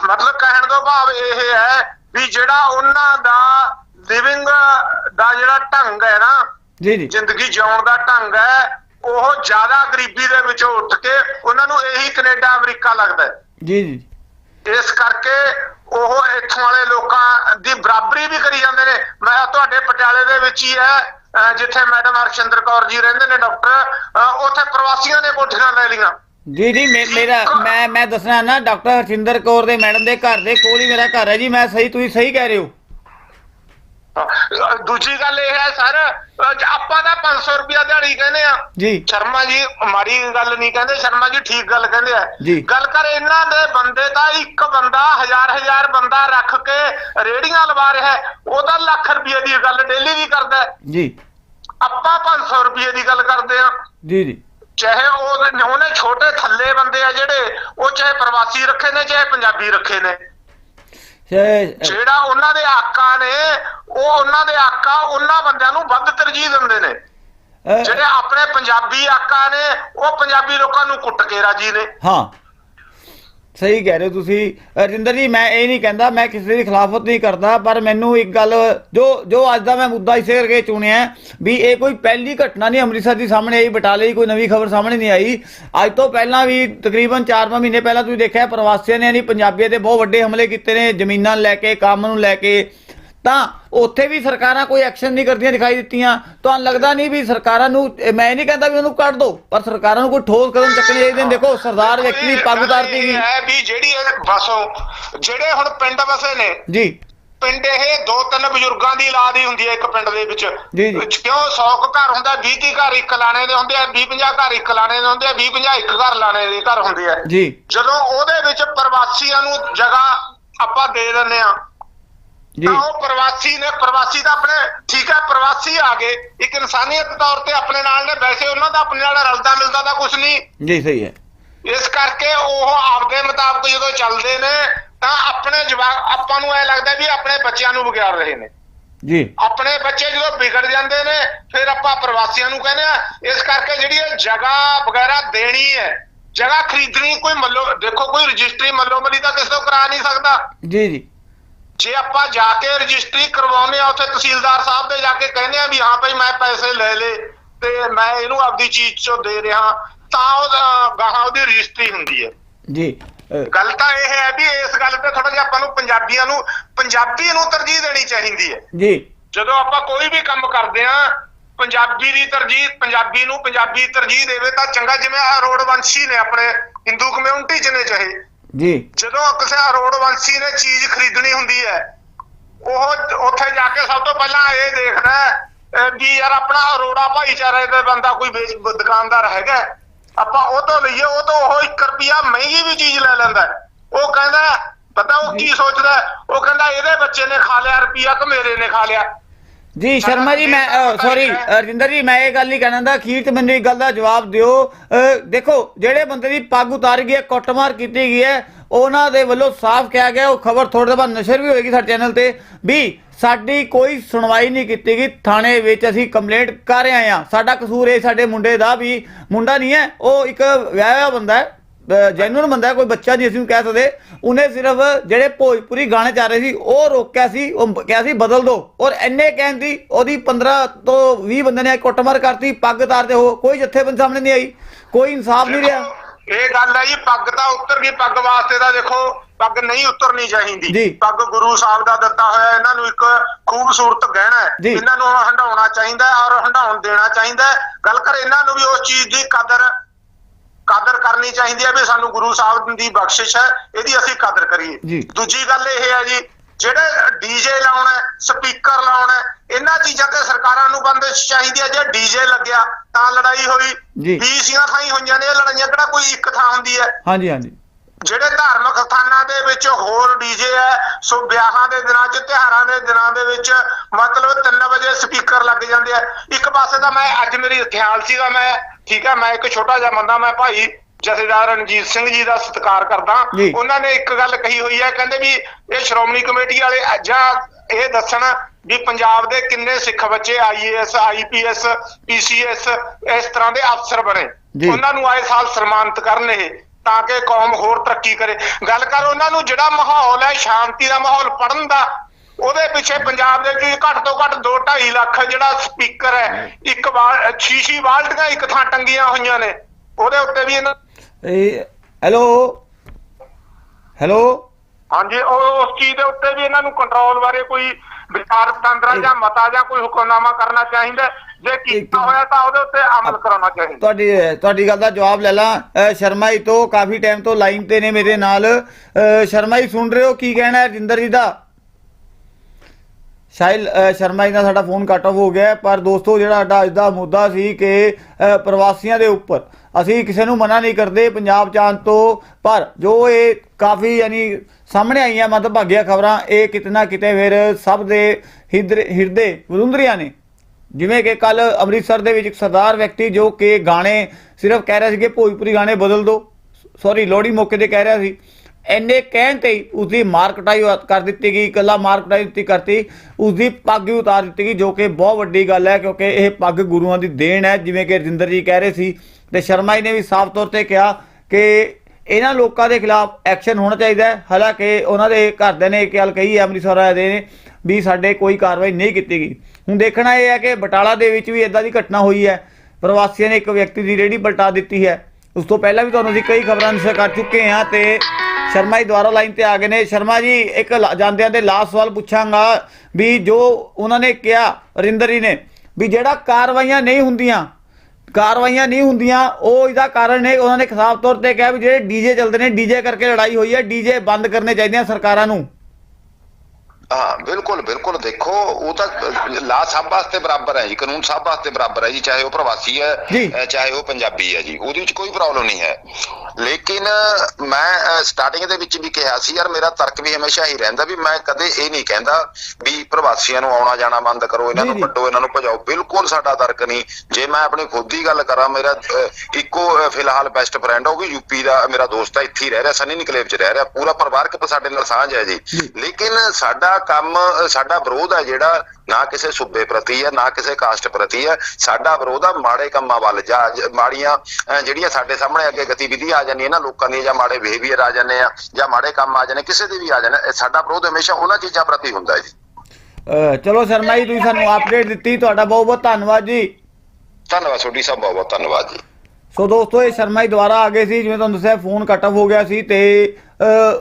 ਮਤਲਬ ਕਹਿਣ ਦਾ ਭਾਵ ਇਹ ਹੈ ਵੀ ਜਿਹੜਾ ਉਹਨਾਂ ਦਾ ਲਿਵਿੰਗ ਦਾ ਜਿਹੜਾ ਢੰਗ ਹੈ ਨਾ ਜੀ ਜੀ। ਜ਼ਿੰਦਗੀ ਜਿਉਣ ਦਾ ਢੰਗ ਹੈ ਉਹ ਜ਼ਿਆਦਾ ਗਰੀਬੀ ਦੇ ਵਿੱਚੋਂ ਉੱਠ ਕੇ ਉਹਨਾਂ ਨੂੰ ਇਹੀ ਕੈਨੇਡਾ ਅਮਰੀਕਾ ਲੱਗਦਾ ਜੀ ਜੀ ਇਸ ਕਰਕੇ ਉਹ ਇੱਥੋਂ ਵਾਲੇ ਲੋਕਾਂ ਦੀ ਬਰਾਬਰੀ ਵੀ ਕਰੀ ਜਾਂਦੇ ਨੇ। ਮੈਂ ਤੁਹਾਡੇ ਪਟਿਆਲੇ ਦੇ ਵਿੱਚ ਹੀ ਹੈ ਜਿੱਥੇ ਮੈਡਮ ਹਰਸ਼ਿੰਦਰ ਕੌਰ ਜੀ ਰਹਿੰਦੇ ਨੇ ਡਾਕਟਰ। ਉੱਥੇ ਪ੍ਰਵਾਸੀਆਂ ਨੇ ਕੋਠੀਆਂ ਲੈ ਲਈਆਂ। ਜੀ ਜੀ ਮੇਰਾ ਮੈਂ ਮੈਂ ਦੱਸਣਾ ਨਾ ਡਾਕਟਰ ਹਰਜਿੰਦਰ ਕੌਰ ਦੇ ਮੈਡਮ ਦੇ ਘਰ ਦੇ ਕੋਲ ਹੀ ਮੇਰਾ ਘਰ ਹੈ ਜੀ। ਮੈਂ ਸਹੀ ਤੁਸੀਂ ਸਹੀ ਕਹਿ ਰਹੇ ਹੋ। ਦੂਜੀ ਗੱਲ ਇਹ ਹੈ ਸਰ ਆਪਾਂ ਤਾਂ 500 ਰੁਪਿਆ ਦਿਹਾੜੀ ਕਹਿੰਦੇ ਆ। ਜੀ। ਸ਼ਰਮਾ ਜੀ ਮਾੜੀ ਗੱਲ ਨਹੀਂ ਕਹਿੰਦੇ ਸ਼ਰਮਾ ਜੀ ਠੀਕ ਗੱਲ ਕਹਿੰਦੇ ਆ। ਗੱਲ ਕਰ ਇਹਨਾਂ ਦੇ ਬੰਦੇ ਤਾਂ ਇੱਕ ਬੰਦਾ ਹਜ਼ਾਰ ਹਜ਼ਾਰ ਬੰਦਾ ਰੱਖ ਕੇ ਰੇੜੀਆਂ ਲਵਾ ਰਿਹਾ ਉਹਦਾ ਲੱਖ ਰੁਪਏ ਦੀ ਗੱਲ ਡੇਲੀ ਦੀ ਕਰਦਾ। ਜੀ। ਆਪਾਂ 500 ਰੁਪਏ ਦੀ ਗੱਲ ਕਰਦੇ ਆ। ਜੀ ਜੀ। ਚਾਹੇ ਉਹ ਉਹਨੇ ਛੋਟੇ ਥੱਲੇ ਬੰਦੇ ਆ ਜਿਹੜੇ ਉਹ ਚਾਹੇ ਪ੍ਰਵਾਸੀ ਰੱਖੇ ਨੇ ਚਾਹੇ ਪੰਜਾਬੀ ਰੱਖੇ ਨੇ। ਜਿਹੜਾ ਉਹਨਾਂ ਦੇ ਆਕਾ ਨੇ ਉਹ ਉਹਨਾਂ ਦੇ ਆਕਾ ਉਹਨਾਂ ਬੰਦਿਆਂ ਨੂੰ ਵੱਧ ਤਰਜੀਹ ਦਿੰਦੇ ਨੇ। ਜਿਹੜੇ ਆਪਣੇ ਪੰਜਾਬੀ ਆਕਾ ਨੇ ਉਹ ਪੰਜਾਬੀ ਲੋਕਾਂ ਨੂੰ ਕੁੱਟ ਕੇ ਰਾਜੀ ਨੇ। ਹਾਂ। ਸਹੀ ਕਹਿ ਰਹੇ ਹੋ ਤੁਸੀਂ। ਰਜਿੰਦਰ ਜੀ, ਮੈਂ ਇਹ ਨਹੀਂ ਕਹਿੰਦਾ, ਮੈਂ ਕਿਸੇ ਦੀ ਖਿਲਾਫਤ ਨਹੀਂ ਕਰਦਾ, ਪਰ ਮੈਨੂੰ ਇੱਕ ਗੱਲ ਜੋ ਜੋ ਅੱਜ ਦਾ ਮੈਂ ਮੁੱਦਾ ਇਸੇ ਕਰਕੇ ਚੁਣਿਆ ਵੀ ਇਹ ਕੋਈ ਪਹਿਲੀ ਘਟਨਾ ਨਹੀਂ, ਅੰਮ੍ਰਿਤਸਰ ਦੀ ਸਾਹਮਣੇ ਆਈ, ਬਟਾਲੇ ਦੀ ਕੋਈ ਨਵੀਂ ਖਬਰ ਸਾਹਮਣੇ ਨਹੀਂ ਆਈ। ਅੱਜ ਤੋਂ ਪਹਿਲਾਂ ਵੀ ਤਕਰੀਬਨ 4 ਮਹੀਨੇ ਪਹਿਲਾਂ ਤੁਸੀਂ ਦੇਖਿਆ ਪ੍ਰਵਾਸੀਆਂ ਨੇ ਨਹੀਂ ਪੰਜਾਬੀਆਂ ਤੇ ਬਹੁਤ ਵੱਡੇ ਹਮਲੇ ਕੀਤੇ ਨੇ, ਜ਼ਮੀਨਾਂ ਨੂੰ ਲੈ ਕੇ, ਕੰਮ ਨੂੰ ਲੈ ਕੇ। ਤਾਂ ਉੱਥੇ ਵੀ ਸਰਕਾਰਾਂ ਕੋਈ ਐਕਸ਼ਨ ਨਹੀਂ ਕਰਦੀਆਂ ਦਿਖਾਈ ਦਿੱਤੀਆਂ। ਤੁਹਾਨੂੰ ਲੱਗਦਾ ਨਹੀਂ ਵੀ ਸਰਕਾਰਾਂ ਨੂੰ ਮੈਂ ਨਹੀਂ ਕਹਿੰਦਾ ਵੀ ਉਹਨੂੰ ਕੱਢ ਦਿਓ ਪਰ ਸਰਕਾਰਾਂ ਨੂੰ ਕੋਈ ਠੋਸ ਕਦਮ ਚੱਕਣੇ ਚਾਹੀਦੇ ਨੇ। ਦੇਖੋ ਸਰਦਾਰ ਵਿਅਕਤੀ ਦੀ ਪੱਗ ਉਤਾਰਤੀ ਗਈ। ਹੈ ਵੀ ਜਿਹੜੀ ਬਸੋਂ ਜਿਹੜੇ ਹੁਣ ਪਿੰਡ ਵਸੇ ਨੇ ਜੀ। ਪਿੰਡ ਇਹ ਦੋ ਤਿੰਨ ਬਜ਼ੁਰਗਾਂ ਦੀ ਔਲਾਦ ਹੀ ਹੁੰਦੀ ਹੈ ਇੱਕ ਪਿੰਡ ਦੇ ਵਿੱਚ। ਜੀ, ਜੀ। ਕਿਉਂ 100 ਕੁ ਘਰ ਹੁੰਦਾ 20 30 ਘਰ ਇੱਕ ਲਾਣੇ ਦੇ ਹੁੰਦੇ ਆ 20 50 ਘਰ ਇੱਕ ਲਾਣੇ ਦੇ ਹੁੰਦੇ ਆ 20 50 ਇੱਕ ਘਰ ਲਾਣੇ ਦੇ ਘਰ ਹੁੰਦੇ ਆ। ਜੀ। ਜਦੋਂ ਉਹਦੇ ਵਿੱਚ ਪ੍ਰਵਾਸੀਆਂ ਨੂੰ ਜਗ੍ਹਾ ਆਪਾਂ ਦੇ ਦਿੰਦੇ ਆ ਤਾਂ ਉਹ ਪ੍ਰਵਾਸੀ ਨੇ ਪ੍ਰਵਾਸੀ ਤਾਂ ਆਪਣੇ ਠੀਕ ਹੈ ਪ੍ਰਵਾਸੀ ਆ ਗਏ। ਇੱਕ ਇਨਸਾਨੀਅਤ ਤੌਰ ਤੇ ਆਪਣੇ ਨਾਲ ਨੇ ਵੈਸੇ ਉਹਨਾਂ ਦਾ ਆਪਣੇ ਨਾਲ ਰਲਦਾ ਮਿਲਦਾ ਤਾਂ ਕੁਝ ਨਹੀਂ। ਜੀ ਸਹੀ ਹੈ। ਇਸ ਕਰਕੇ ਉਹ ਆਪਦੇ ਮੁਤਾਬਕ ਜਦੋਂ ਚੱਲਦੇ ਨੇ ਤਾਂ ਆਪਣੇ ਜਵਾਬ ਆਪਾਂ ਨੂੰ ਐ ਲੱਗਦਾ ਵੀ ਆਪਣੇ ਬੱਚਿਆਂ ਨੂੰ ਵਿਗਾੜ ਰਹੇ ਨੇ। ਜੀ। ਆਪਣੇ ਬੱਚੇ ਜਦੋਂ ਵਿਗੜ ਜਾਂਦੇ ਨੇ ਫਿਰ ਆਪਾਂ ਪ੍ਰਵਾਸੀਆਂ ਨੂੰ ਕਹਿੰਦੇ ਆ ਇਸ ਕਰਕੇ ਜਿਹੜੀ ਇਹ ਜਗ੍ਹਾ ਵਗੈਰਾ ਦੇਣੀ ਹੈ ਜਗ੍ਹਾ ਖਰੀਦਣੀ ਕੋਈ ਮੱਲੋ ਦੇਖੋ ਕੋਈ ਰਜਿਸਟਰੀ ਮੱਲੋ ਮੱਲੀ ਤਾਂ ਕਿਸੇ ਤੋਂ ਕਰਾ ਨਹੀਂ ਸਕਦਾ। ਜੀ ਜੀ। ਜੇ ਆਪਾਂ ਜਾ ਕੇ ਰਜਿਸਟਰੀ ਕਰਵਾਉਨੇ ਆ ਉੱਥੇ ਤਹਿਸੀਲਦਾਰ ਸਾਹਿਬ ਦੇ ਜਾ ਕੇ ਕਹਿੰਦੇ ਆ ਵੀ ਹਾਂ ਭਾਈ ਮੈਂ ਪੈਸੇ ਲੈ ਲੇ ਤੇ ਮੈਂ ਇਹਨੂੰ ਆਪਦੀ ਚੀਜ਼ ਚੋਂ ਦੇ ਰਿਹਾ ਤਾਂ ਉਹ ਗਾਹਾਂ ਉਹਦੀ ਰਜਿਸਟਰੀ ਹੁੰਦੀ ਹੈ। ਜੀ ਗੱਲ ਤਾਂ ਇਹ ਹੈ ਵੀ ਇਸ ਗੱਲ ਤੇ ਥੋੜਾ ਜਿਹਾ ਆਪਾਂ ਨੂੰ ਪੰਜਾਬੀਆਂ ਨੂੰ ਪੰਜਾਬੀ ਨੂੰ ਤਰਜੀਹ ਦੇਣੀ ਚਾਹੀਦੀ ਹੈ। ਜੀ। ਜਦੋਂ ਆਪਾਂ ਕੋਈ ਵੀ ਕੰਮ ਕਰਦੇ ਆ ਪੰਜਾਬੀ ਦੀ ਤਰਜੀਹ ਪੰਜਾਬੀ ਨੂੰ ਪੰਜਾਬੀ ਤਰਜੀਹ ਦੇਵੇ ਤਾਂ ਚੰਗਾ ਜਿਵੇਂ ਅਰੋੜ ਵੰਸ਼ੀ ਨੇ ਆਪਣੇ ਹਿੰਦੂ ਕਮਿਊਨਿਟੀ ਚ ਨੇ ਚਾਹੇ। ਜੀ ਜਦੋਂ ਕਿਸੇ ਅਰੋੜ ਵੰਸ਼ੀ ਨੇ ਚੀਜ਼ ਖਰੀਦਣੀ ਹੁੰਦੀ ਹੈ ਉਹ ਉੱਥੇ ਜਾ ਕੇ ਸਭ ਤੋਂ ਪਹਿਲਾਂ ਇਹ ਦੇਖਦਾ ਵੀ ਯਾਰ ਆਪਣਾ ਅਰੋੜਾ ਭਾਈਚਾਰੇ ਦਾ ਬੰਦਾ ਕੋਈ ਵੇਚ ਦੁਕਾਨਦਾਰ ਹੈਗਾ। ਆਪਾਂ ਉਹ ਤੋਂ ਲਈਏ ਉਹ ਤੋਂ ਉਹ 1 ਰੁਪਿਆ ਮਹਿੰਗੀ ਵੀ ਚੀਜ਼ ਲੈ ਲੈਂਦਾ। ਉਹ ਕਹਿੰਦਾ ਪਤਾ ਉਹ ਕੀ ਸੋਚਦਾ? ਉਹ ਕਹਿੰਦਾ ਇਹਦੇ ਬੱਚੇ ਨੇ ਖਾ ਲਿਆ ਰੁਪਿਆ ਕਿ ਮੇਰੇ ਨੇ ਖਾ ਲਿਆ ਜੀ ਸ਼ਰਮਾ ਜੀ ਮੈਂ ਸੌਰੀ ਰਜਿੰਦਰ ਜੀ ਮੈਂ ਇਹ ਗੱਲ ਨਹੀਂ ਕਹਿਣਾ ਦਾ ਅਖੀਰ ਤੇ ਮੈਨੂੰ ਇੱਕ ਗੱਲ ਦਾ ਜਵਾਬ ਦਿਓ। ਦੇਖੋ ਜਿਹੜੇ ਬੰਦੇ ਦੀ ਪੱਗ ਉਤਾਰ ਗਈ ਹੈ ਕੁੱਟਮਾਰ ਕੀਤੀ ਗਈ ਹੈ ਉਹਨਾਂ ਦੇ ਵੱਲੋਂ ਸਾਫ਼ ਕਿਹਾ ਗਿਆ ਉਹ ਖਬਰ ਥੋੜੇ ਦਿਨ ਬਾਅਦ ਨਸ਼ਰ ਵੀ ਹੋਏਗੀ ਸਾਡੇ ਚੈਨਲ ਤੇ। ਵੀ ਸਾਡੀ ਕੋਈ ਸੁਣਵਾਈ ਨਹੀਂ ਕੀਤੀ ਗਈ। ਥਾਣੇ ਵਿੱਚ ਅਸੀਂ ਕੰਪਲੇਂਟ ਕਰ ਆਏ ਆ ਸਾਡਾ ਕਸੂਰ ਇਹ ਸਾਡੇ ਮੁੰਡੇ ਦਾ ਵੀ ਮੁੰਡਾ ਨਹੀਂ ਹੈ ਉਹ ਇੱਕ ਵਿਆਹਿਆ ਬੰਦਾ ਹੈ। ਜੈਨੂਨ ਬੰਦਾ ਕੋਈ ਬੱਚਾ ਨਹੀਂ ਅਸੀਂ ਕਹਿ ਸਕਦੇ ਉਹਨੇ ਸਿਰਫ ਜਿਹੜੇ ਭੋਜਪੁਰੀ ਗਾਣੇ ਚਾ ਰਹੇ ਸੀ ਉਹ ਰੋਕਿਆ ਸੀ ਉਹ ਕਿਹਾ ਸੀ ਬਦਲ ਦੋ ਔਰ ਐਨੇ ਕਹਿੰਦੀ ਉਹਦੀ 15 ਤੋਂ 20 ਬੰਦੇ ਨੇ ਕੁੱਟਮਾਰ ਕਰਤੀ ਪੱਗ ਤਾਰਦੇ ਹੋ ਕੋਈ ਜਥੇਬੰਦ ਸਾਹਮਣੇ ਨਹੀਂ ਆਈ ਕੋਈ ਇਨਸਾਫ ਨਹੀਂ ਰਿਹਾ ਇਹ ਗੱਲ ਹੈ ਜੀ ਪੱਗ ਤਾਂ ਉੱਤਰ ਗਈ ਪੱਗ ਵਾਸਤੇ ਤਾਂ ਦੇਖੋ ਪੱਗ ਨਹੀਂ ਉਤਰਨੀ। ਚਾਹੀਦੀ ਪੱਗ ਗੁਰੂ ਸਾਹਿਬ ਦਾ ਦਿੱਤਾ ਹੋਇਆ ਇਹਨਾਂ ਨੂੰ ਇੱਕ ਖੂਬਸੂਰਤ ਗਹਿਣਾ ਹੈ। ਇਹਨਾਂ ਨੂੰ ਹੰਡਾਉਣਾ ਚਾਹੀਦਾ ਔਰ ਹੰਡਾਉਣ ਦੇਣਾ ਚਾਹੀਦਾ। ਗੱਲ ਕਰ ਇਹਨਾਂ ਨੂੰ ਵੀ ਉਸ ਚੀਜ਼ ਦੀ ਕਦਰ ਕਦਰ ਕਰਨੀ ਚਾਹੀਦੀ ਹੈ ਵੀ ਸਾਨੂੰ ਗੁਰੂ ਸਾਹਿਬ ਦੀ ਬਖਸ਼ਿਸ਼ ਹੈ ਇਹਦੀ ਅਸੀਂ ਕਦਰ। ਕਰੀਏ। ਦੂਜੀ ਗੱਲ ਇਹ ਹੈ ਜੀ ਜਿਹੜੇ ਡੀਜੇ ਲਾਉਣਾ ਸਪੀਕਰ ਲਾਉਣਾ ਇਹਨਾਂ ਚੀਜ਼ਾਂ ਤੇ ਸਰਕਾਰਾਂ ਨੂੰ ਬੰਦਿਸ਼ ਚਾਹੀਦੀ ਹੈ ਜੇ ਡੀਜੇ ਲੱਗਿਆ ਤਾਂ ਲੜਾਈ ਹੋਈ। ਜੀ। ਬੀਸੀਆਂ ਥਾਈ ਹੋਈਆਂ ਨੇ ਇਹ ਲੜਾਈਆਂ ਕਿਹੜਾ ਕੋਈ ਇੱਕ ਥਾਂ ਹੁੰਦੀ ਹੈ? ਹਾਂਜੀ ਹਾਂਜੀ। ਜਿਹੜੇ ਧਾਰਮਿਕ ਸਥਾਨਾਂ ਦੇ ਵਿੱਚ ਹੋਰ ਡੀਜੇ ਹੈ ਸੋ ਵਿਆਹਾਂ ਦੇ ਦਿਨਾਂ 'ਚ ਤਿਉਹਾਰਾਂ ਦੇ ਦਿਨਾਂ ਦੇ ਵਿੱਚ ਮਤਲਬ 3 ਵਜੇ ਸਪੀਕਰ ਲੱਗ ਜਾਂਦੇ ਆ। ਇੱਕ ਪਾਸੇ ਤਾਂ ਮੈਂ ਅੱਜ ਮੇਰੀ ਖਿਆਲ ਸੀਗਾ ਮੈਂ ਠੀਕ ਹੈ ਮੈਂ ਇੱਕ ਛੋਟਾ ਜਿਹਾ ਬੰਦਾ ਮੈਂ ਭਾਈ ਜਥੇਦਾਰ ਰਣਜੀਤ ਸਿੰਘ ਜੀ ਦਾ ਸਤਿਕਾਰ ਕਰਦਾ। ਉਹਨਾਂ ਨੇ ਇੱਕ ਗੱਲ ਕਹੀ ਹੋਈ ਹੈ ਕਹਿੰਦੇ ਵੀ ਇਹ ਸ਼੍ਰੋਮਣੀ ਕਮੇਟੀ ਵਾਲੇ ਜਾਂ ਇਹ ਦੱਸਣ ਵੀ ਪੰਜਾਬ ਦੇ ਕਿੰਨੇ ਸਿੱਖ ਬੱਚੇ ਆਈਏਐਸ ਆਈਪੀਐਸ ਪੀਸੀਐਸ ਇਸ ਤਰ੍ਹਾਂ ਦੇ ਅਫਸਰ ਬਣੇ। ਉਹਨਾਂ ਨੂੰ ਆਏ ਸਾਲ ਸਨਮਾਨਿਤ ਕਰਨ ਇਹ ਤਾਂ ਕਿ ਕੌਮ ਹੋਰ ਤਰੱਕੀ ਕਰੇ ਗੱਲ ਕਰ ਉਹਨਾਂ ਨੂੰ ਜਿਹੜਾ ਮਾਹੌਲ ਹੈ ਸ਼ਾਂਤੀ ਦਾ ਮਾਹੌਲ ਪੜਨ ਦਾ ਉਹਦੇ ਪਿੱਛੇ ਪੰਜਾਬ ਦੇ ਵਿੱਚ ਘੱਟ ਤੋਂ ਘੱਟ 2.5 ਲੱਖ ਜਿਹੜਾ ਸਪੀਕਰ ਹੈ ਇੱਕ ਵਾਰ ਛੀਛੀ ਬਾਲਟੀਆਂ ਇੱਕ ਥਾਂ ਟੰਗੀਆਂ ਹੋਈਆਂ ਨੇ। ਉਹਦੇ ਉੱਤੇ ਵੀ ਇਹਨਾਂ ਇਹ ਹੈਲੋ? ਹੈਲੋ? ਹਾਂਜੀ ਉਹ ਉਸ ਚੀਜ਼ ਦੇ ਉੱਤੇ ਵੀ ਇਹਨਾਂ ਨੂੰ ਕੰਟਰੋਲ ਬਾਰੇ ਕੋਈ ਵਿਚਾਰ ਵਟਾਂਦਰਾ ਜਾਂ ਮਤਾ ਜਾਂ ਕੋਈ ਹੁਕਮਨਾਮਾ ਕਰਨਾ ਚਾਹੀਦਾ। ਜੇ ਕੀਤਾ ਹੋਇਆ ਤਾਂ ਉਹਦੇ ਉੱਤੇ ਅਮਲ ਕਰਾਉਣਾ ਚਾਹੀਦਾ ਤੁਹਾਡੀ ਤੁਹਾਡੀ ਗੱਲ ਦਾ ਜਵਾਬ ਲੈ ਲਾਂ। ਸ਼ਰਮਾ ਜੀ ਤੋਂ ਕਾਫੀ ਟਾਈਮ ਤੋਂ ਲਾਈਨ ਤੇ ਨੇ ਮੇਰੇ ਨਾਲ। ਸ਼ਰਮਾ ਜੀ ਸੁਣ ਰਹੇ ਹੋ ਕੀ ਕਹਿਣਾ ਹੈ ਰਜਿੰਦਰ ਜੀ ਦਾ? ਸ਼ਾਇਦ ਸ਼ਰਮਾ ਜੀ ਨਾਲ ਸਾਡਾ ਫੋਨ ਕੱਟ ਆਫ ਹੋ ਗਿਆ ਪਰ ਦੋਸਤੋ ਜਿਹੜਾ ਸਾਡਾ ਅੱਜ ਦਾ ਮੁੱਦਾ ਸੀ ਕਿ ਪ੍ਰਵਾਸੀਆਂ ਦੇ ਉੱਪਰ ਅਸੀਂ ਕਿਸੇ ਨੂੰ ਮਨਾ ਨਹੀਂ ਕਰਦੇ, ਪੰਜਾਬ ਚਾਂ ਤੋਂ, ਪਰ ਜੋ ਇਹ ਕਾਫੀ ਯਾਨੀ ਸਾਹਮਣੇ ਆਈਆਂ ਮਤਭਾਗੀਆਂ ਖਬਰਾਂ, ਇਹ ਕਿਤਨਾ ਕਿਤੇ ਫਿਰ ਸਭ ਦੇ ਹਿਰਦੇ ਹਿਰਦੇ ਵਰੁੰਦਰੀਆਂ ਨੇ। ਜਿਵੇਂ ਕਿ ਕੱਲ ਅੰਮ੍ਰਿਤਸਰ ਦੇ ਵਿੱਚ ਇੱਕ ਸਰਦਾਰ ਵਿਅਕਤੀ ਜੋ ਕਿ ਗਾਣੇ ਸਿਰਫ ਕਹਿ ਰਿਹਾ ਸੀ ਕਿ ਭੋਜਪੁਰੀ ਗਾਣੇ ਬਦਲ ਦਿਓ ਸੌਰੀ ਲੋਹੜੀ ਮੌਕੇ ਤੇ ਕਹਿ ਰਿਹਾ ਸੀ। ਐਨੇ ਕਹਿਣ ਤੇ ਹੀ ਉਸਦੀ ਮਾਰਕਟਾਈ ਕਰ ਦਿੱਤੀ ਗਈ, ਇਕੱਲਾ ਮਾਰਕਟਾਈ ਦਿੱਤੀ ਕਰਤੀ। ਉਸਦੀ ਪੱਗ ਵੀ ਉਤਾਰ ਦਿੱਤੀ ਗਈ, ਜੋ ਕਿ ਬਹੁਤ ਵੱਡੀ ਗੱਲ ਹੈ, ਕਿਉਂਕਿ ਇਹ ਪੱਗ ਗੁਰੂਆਂ ਦੀ ਦੇਣ ਹੈ, ਜਿਵੇਂ ਕਿ ਰਜਿੰਦਰ ਜੀ ਕਹਿ ਰਹੇ ਸੀ। ਤੇ ਸ਼ਰਮਾ ਜੀ ਨੇ ਵੀ ਸਾਫ਼ ਤੌਰ ਤੇ ਕਿਹਾ ਕਿ ਇਹਨਾਂ ਲੋਕਾਂ ਦੇ ਖਿਲਾਫ ਐਕਸ਼ਨ ਹੋਣਾ ਚਾਹੀਦਾ ਹੈ। ਹਾਲਾਂਕਿ ਉਹਨਾਂ ਦੇ ਘਰਦਿਆਂ ਨੇ ਇੱਕ ਗੱਲ ਕਹੀ ਹੈ, ਅੰਮ੍ਰਿਤਸਰ ਵਾਲੇ ਦੇ ਨੇ ਵੀ ਸਾਡੇ ਕੋਈ ਕਾਰਵਾਈ ਨਹੀਂ ਕੀਤੀ ਗਈ। ਹੁਣ ਦੇਖਣਾ ਇਹ ਹੈ ਕਿ ਬਟਾਲਾ ਦੇ ਵਿੱਚ ਵੀ ਇਦਾਂ ਦੀ ਘਟਨਾ ਹੋਈ ਹੈ। ਪ੍ਰਵਾਸੀਆਂ ਨੇ ਇੱਕ ਵਿਅਕਤੀ ਦੀ ਰੇੜੀ ਪਲਟਾ ਦਿੱਤੀ ਹੈ। ਉਸ ਤੋਂ ਪਹਿਲਾਂ ਵੀ ਤੁਹਾਨੂੰ ਅਸੀਂ ਕਈ ਖਬਰਾਂ ਨਿਸ਼ਰ ਕਰ ਚੁੱਕੇ ਹਾਂ ਤੇ ਸ਼ਰਮਾ ਜੀ ਦੁਆਰਾ ਲਾਈਨ ਤੇ ਆ ਗਏ ਨੇ। ਸ਼ਰਮਾ ਜੀ, ਇੱਕ ਲਾ- ਜਾਂਦਿਆਂ ਦੇ ਲਾਸਟ ਸਵਾਲ ਪੁੱਛਾਂਗਾ ਵੀ ਜੋ ਉਹਨਾਂ ਨੇ ਕਿਹਾ ਰਿੰਦਰੀ ਨੇ, ਵੀ ਜਿਹੜਾ ਕਾਰਵਾਈਆਂ ਨਹੀਂ ਹੁੰਦੀਆਂ, ਕਾਰਵਾਈਆਂ ਨਹੀਂ ਹੁੰਦੀਆਂ, ਉਹ ਇਹਦਾ ਕਾਰਨ ਹੈ ਉਹਨਾਂ ਨੇ ਸਾਫ਼ ਤੌਰ ਤੇ ਕਿਹਾ ਵੀ ਜਿਹੜੇ ਡੀਜੇ ਚੱਲਦੇ ਨੇ, ਡੀਜੇ ਕਰਕੇ ਲੜਾਈ ਹੋਈ ਹੈ, ਡੀਜੇ ਬੰਦ ਕਰਨੇ ਚਾਹੀਦੇ ਆ ਸਰਕਾਰਾਂ ਨੂੰ। ਹਾਂ ਬਿਲਕੁਲ ਬਿਲਕੁਲ। ਦੇਖੋ ਉਹ ਤਾਂ ਲਾ ਸਭ ਵਾਸਤੇ ਬਰਾਬਰ ਹੈ ਜੀ ਕਾਨੂੰਨ ਸਭ ਵਾਸਤੇ ਬਰਾਬਰ ਹੈ ਜੀ ਚਾਹੇ ਉਹ ਪ੍ਰਵਾਸੀ ਹੈ ਚਾਹੇ ਉਹ ਪੰਜਾਬੀ ਹੈ ਜੀ ਉਹਦੇ ਵਿੱਚ ਕੋਈ ਪ੍ਰੋਬਲਮ ਨਹੀਂ ਹੈ। ਲੇਕਿਨ ਮੈਂ ਸਟਾਰਟਿੰਗ ਦੇ ਵਿੱਚ ਵੀ ਕਿਹਾ ਸੀ ਯਾਰ ਮੇਰਾ ਤਰਕ ਵੀ ਹਮੇਸ਼ਾ ਹੀ ਰਹਿੰਦਾ ਵੀ ਮੈਂ ਕਦੇ ਇਹ ਨਹੀਂ ਕਹਿੰਦਾ ਵੀ ਪ੍ਰਵਾਸੀਆਂ ਨੂੰ ਆਉਣਾ ਜਾਣਾ ਬੰਦ ਕਰੋ ਇਹਨਾਂ ਨੂੰ। ਕੱਢੋ ਇਹਨਾਂ ਨੂੰ ਭਜਾਓ। ਬਿਲਕੁਲ ਸਾਡਾ ਤਰਕ ਨਹੀਂ। ਜੇ ਮੈਂ ਆਪਣੀ ਖੁਦ ਦੀ ਗੱਲ ਕਰਾਂ ਮੇਰਾ ਇੱਕੋ ਫਿਲਹਾਲ ਬੈਸਟ ਫਰੈਂਡ ਉਹ ਵੀ ਯੂਪੀ ਦਾ ਮੇਰਾ ਦੋਸਤ ਹੈ ਇੱਥੇ ਹੀ ਰਹਿ ਰਿਹਾ ਸਨੀ ਨਿਕਲੇਵ ਚ ਰਹਿ ਰਿਹਾ ਪੂਰਾ ਪਰਿਵਾਰਕ ਸਾਡੇ ਨਾਲ ਸਾਂਝ ਹੈ ਜੀ। ਲੇਕਿਨ ਸਾਡਾ ਕੰਮ ਸਾਡਾ ਵਿਰੋਧ ਹੈ ਜਿਹੜਾ ਨਾ ਕਿਸੇ ਸੂਬੇ ਪ੍ਰਤੀ ਹੈ ਨਾ ਕਿਸੇ ਕਾਸਟ ਪ੍ਰਤੀ ਹੈ। ਸਾਡਾ ਵਿਰੋਧ ਆ ਮਾੜੇ ਕੰਮਾਂ ਵੱਲ ਜਾਂ ਮਾੜੀਆਂ ਜਿਹੜੀਆਂ ਸਾਡੇ ਸਾਹਮਣੇ ਅੱਗੇ ਗਤੀਵਿਧੀ ਆ ਜਾਂਦੀਆਂ ਨਾ ਲੋਕਾਂ ਦੀਆਂ ਜਾਂ ਮਾੜੇ ਬਿਹੇਵੀਅਰ ਆ ਜਾਂਦੇ ਆ ਜਾਂ ਮਾੜੇ ਕੰਮ ਆ ਜਾਂਦੇ ਕਿਸੇ ਦੇ ਵੀ ਆ ਜਾਂਦੇ ਸਾਡਾ ਵਿਰੋਧ ਹਮੇਸ਼ਾ ਉਹਨਾਂ ਚੀਜ਼ਾਂ ਪ੍ਰਤੀ ਹੁੰਦਾ ਹੈ ਜੀ। ਚਲੋ ਸ਼ਰਮਾ ਜੀ ਤੁਸੀਂ ਸਾਨੂੰ ਅਪਡੇਟ ਦਿੱਤੀ ਤੁਹਾਡਾ ਬਹੁਤ ਬਹੁਤ ਧੰਨਵਾਦ ਜੀ। ਧੰਨਵਾਦ ਸੋਢੀ ਸਾਹਿਬ ਬਹੁਤ ਬਹੁਤ ਧੰਨਵਾਦ ਜੀ। ਸੋ ਦੋਸਤੋ, ਇਹ ਸ਼ਰਮਾ ਹੀ ਦੁਬਾਰਾ ਆ ਗਏ ਸੀ, ਜਿਵੇਂ ਤੁਹਾਨੂੰ ਦੱਸਿਆ, ਫੋਨ ਕੱਟ ਹੋ ਗਿਆ ਸੀ ਤੇ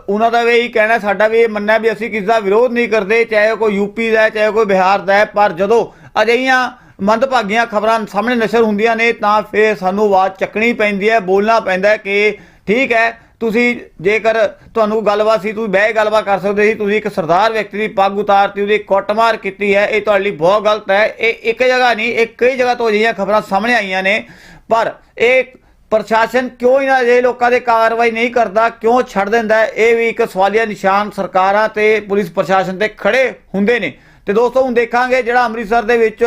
ਉਹਨਾਂ ਦਾ ਵੀ ਇਹੀ ਕਹਿਣਾ, ਸਾਡਾ ਵੀ ਇਹ ਮੰਨਣਾ ਵੀ ਅਸੀਂ ਕਿਸੇ ਦਾ ਵਿਰੋਧ ਨਹੀਂ ਕਰਦੇ, ਚਾਹੇ ਉਹ ਕੋਈ ਯੂਪੀ ਦਾ ਹੈ, ਚਾਹੇ ਕੋਈ ਬਿਹਾਰ ਦਾ ਹੈ, ਪਰ ਜਦੋਂ ਅਜਿਹੀਆਂ ਮੰਦਭਾਗੀਆਂ ਖਬਰਾਂ ਸਾਹਮਣੇ ਨਸ਼ਰ ਹੁੰਦੀਆਂ ਨੇ, ਤਾਂ ਫਿਰ ਸਾਨੂੰ ਆਵਾਜ਼ ਚੱਕਣੀ ਪੈਂਦੀ ਹੈ, ਬੋਲਣਾ ਪੈਂਦਾ ਹੈ ਕਿ ਠੀਕ ਹੈ, ਤੁਸੀਂ ਜੇਕਰ ਤੁਹਾਨੂੰ ਗੱਲਬਾਤ ਸੀ, ਤੁਸੀਂ ਬਹਿ ਗੱਲਬਾਤ ਕਰ ਸਕਦੇ ਸੀ, ਤੁਸੀਂ ਇੱਕ ਸਰਦਾਰ ਵਿਅਕਤੀ ਦੀ ਪੱਗ ਉਤਾਰਤੀ, ਉਹਦੀ ਕੁੱਟਮਾਰ ਕੀਤੀ ਹੈ, ਇਹ ਤੁਹਾਡੇ ਲਈ ਬਹੁਤ ਗਲਤ ਹੈ, ਇਹ ਇੱਕ ਜਗ੍ਹਾ ਨਹੀਂ, ਇਹ ਕਈ ਜਗ੍ਹਾ ਤੋਂ ਅਜਿਹੀਆਂ ਖਬਰਾਂ ਸਾਹਮਣੇ ਆਈਆਂ ਨੇ ਪਰ ਇਹ ਪ੍ਰਸ਼ਾਸਨ ਕਿਉਂ ਇਹਨਾਂ ਅਜਿਹੇ ਲੋਕਾਂ ਦੇ ਕਾਰਵਾਈ ਨਹੀਂ ਕਰਦਾ, ਕਿਉਂ ਛੱਡ ਦਿੰਦਾ ਇਹ ਵੀ ਇੱਕ ਸਵਾਲੀਆ ਨਿਸ਼ਾਨ ਸਰਕਾਰਾਂ ਤੇ ਪੁਲਿਸ ਪ੍ਰਸ਼ਾਸਨ ਤੇ ਖੜੇ ਹੁੰਦੇ ਨੇ। ਤੇ ਦੋਸਤੋ, ਹੁਣ ਦੇਖਾਂਗੇ ਜਿਹੜਾ ਅੰਮ੍ਰਿਤਸਰ ਦੇ ਵਿੱਚ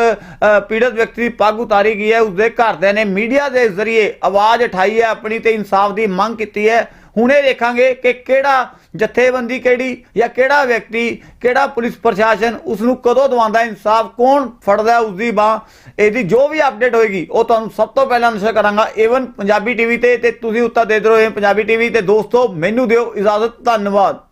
ਪੀੜਤ ਵਿਅਕਤੀ ਦੀ ਪੱਗ ਉਤਾਰੀ ਗਈ ਹੈ, ਉਸਦੇ ਘਰਦਿਆਂ ਨੇ ਮੀਡੀਆ ਦੇ ਜ਼ਰੀਏ ਆਵਾਜ਼ ਉਠਾਈ ਹੈ, ਆਪਣੀ ਤੇ ਇਨਸਾਫ ਦੀ ਮੰਗ ਕੀਤੀ ਹੈ। ਹੁਣ ਇਹ ਦੇਖਾਂਗੇ ਕਿ ਕਿਹੜਾ ਜਥੇਬੰਦੀ ਕਿਹੜੀ ਜਾਂ ਕਿਹੜਾ ਵਿਅਕਤੀ, ਕਿਹੜਾ ਪੁਲਿਸ ਪ੍ਰਸ਼ਾਸਨ ਉਸ ਨੂੰ ਕਦੋਂ ਦਵਾਉਂਦਾ, ਇਨਸਾਫ ਕੌਣ ਫੜਦਾ ਉਸ ਦੀ ਬਾਹ, ਇਹਦੀ ਜੋ ਵੀ ਅਪਡੇਟ ਹੋਏਗੀ, ਉਹ ਤੁਹਾਨੂੰ ਸਭ ਤੋਂ ਪਹਿਲਾਂ ਨਸ਼ਰ ਕਰਾਂਗਾ। ਏਵਨ ਪੰਜਾਬੀ ਟੀਵੀ ਤੇ ਤੇ ਤੁਸੀਂ ਉੱਤਾ ਦੇ ਦਿਓ ਇਹ ਪੰਜਾਬੀ ਟੀਵੀ ਤੇ। ਦੋਸਤੋ, ਮੈਨੂੰ ਦਿਓ ਇਜਾਜ਼ਤ, ਧੰਨਵਾਦ।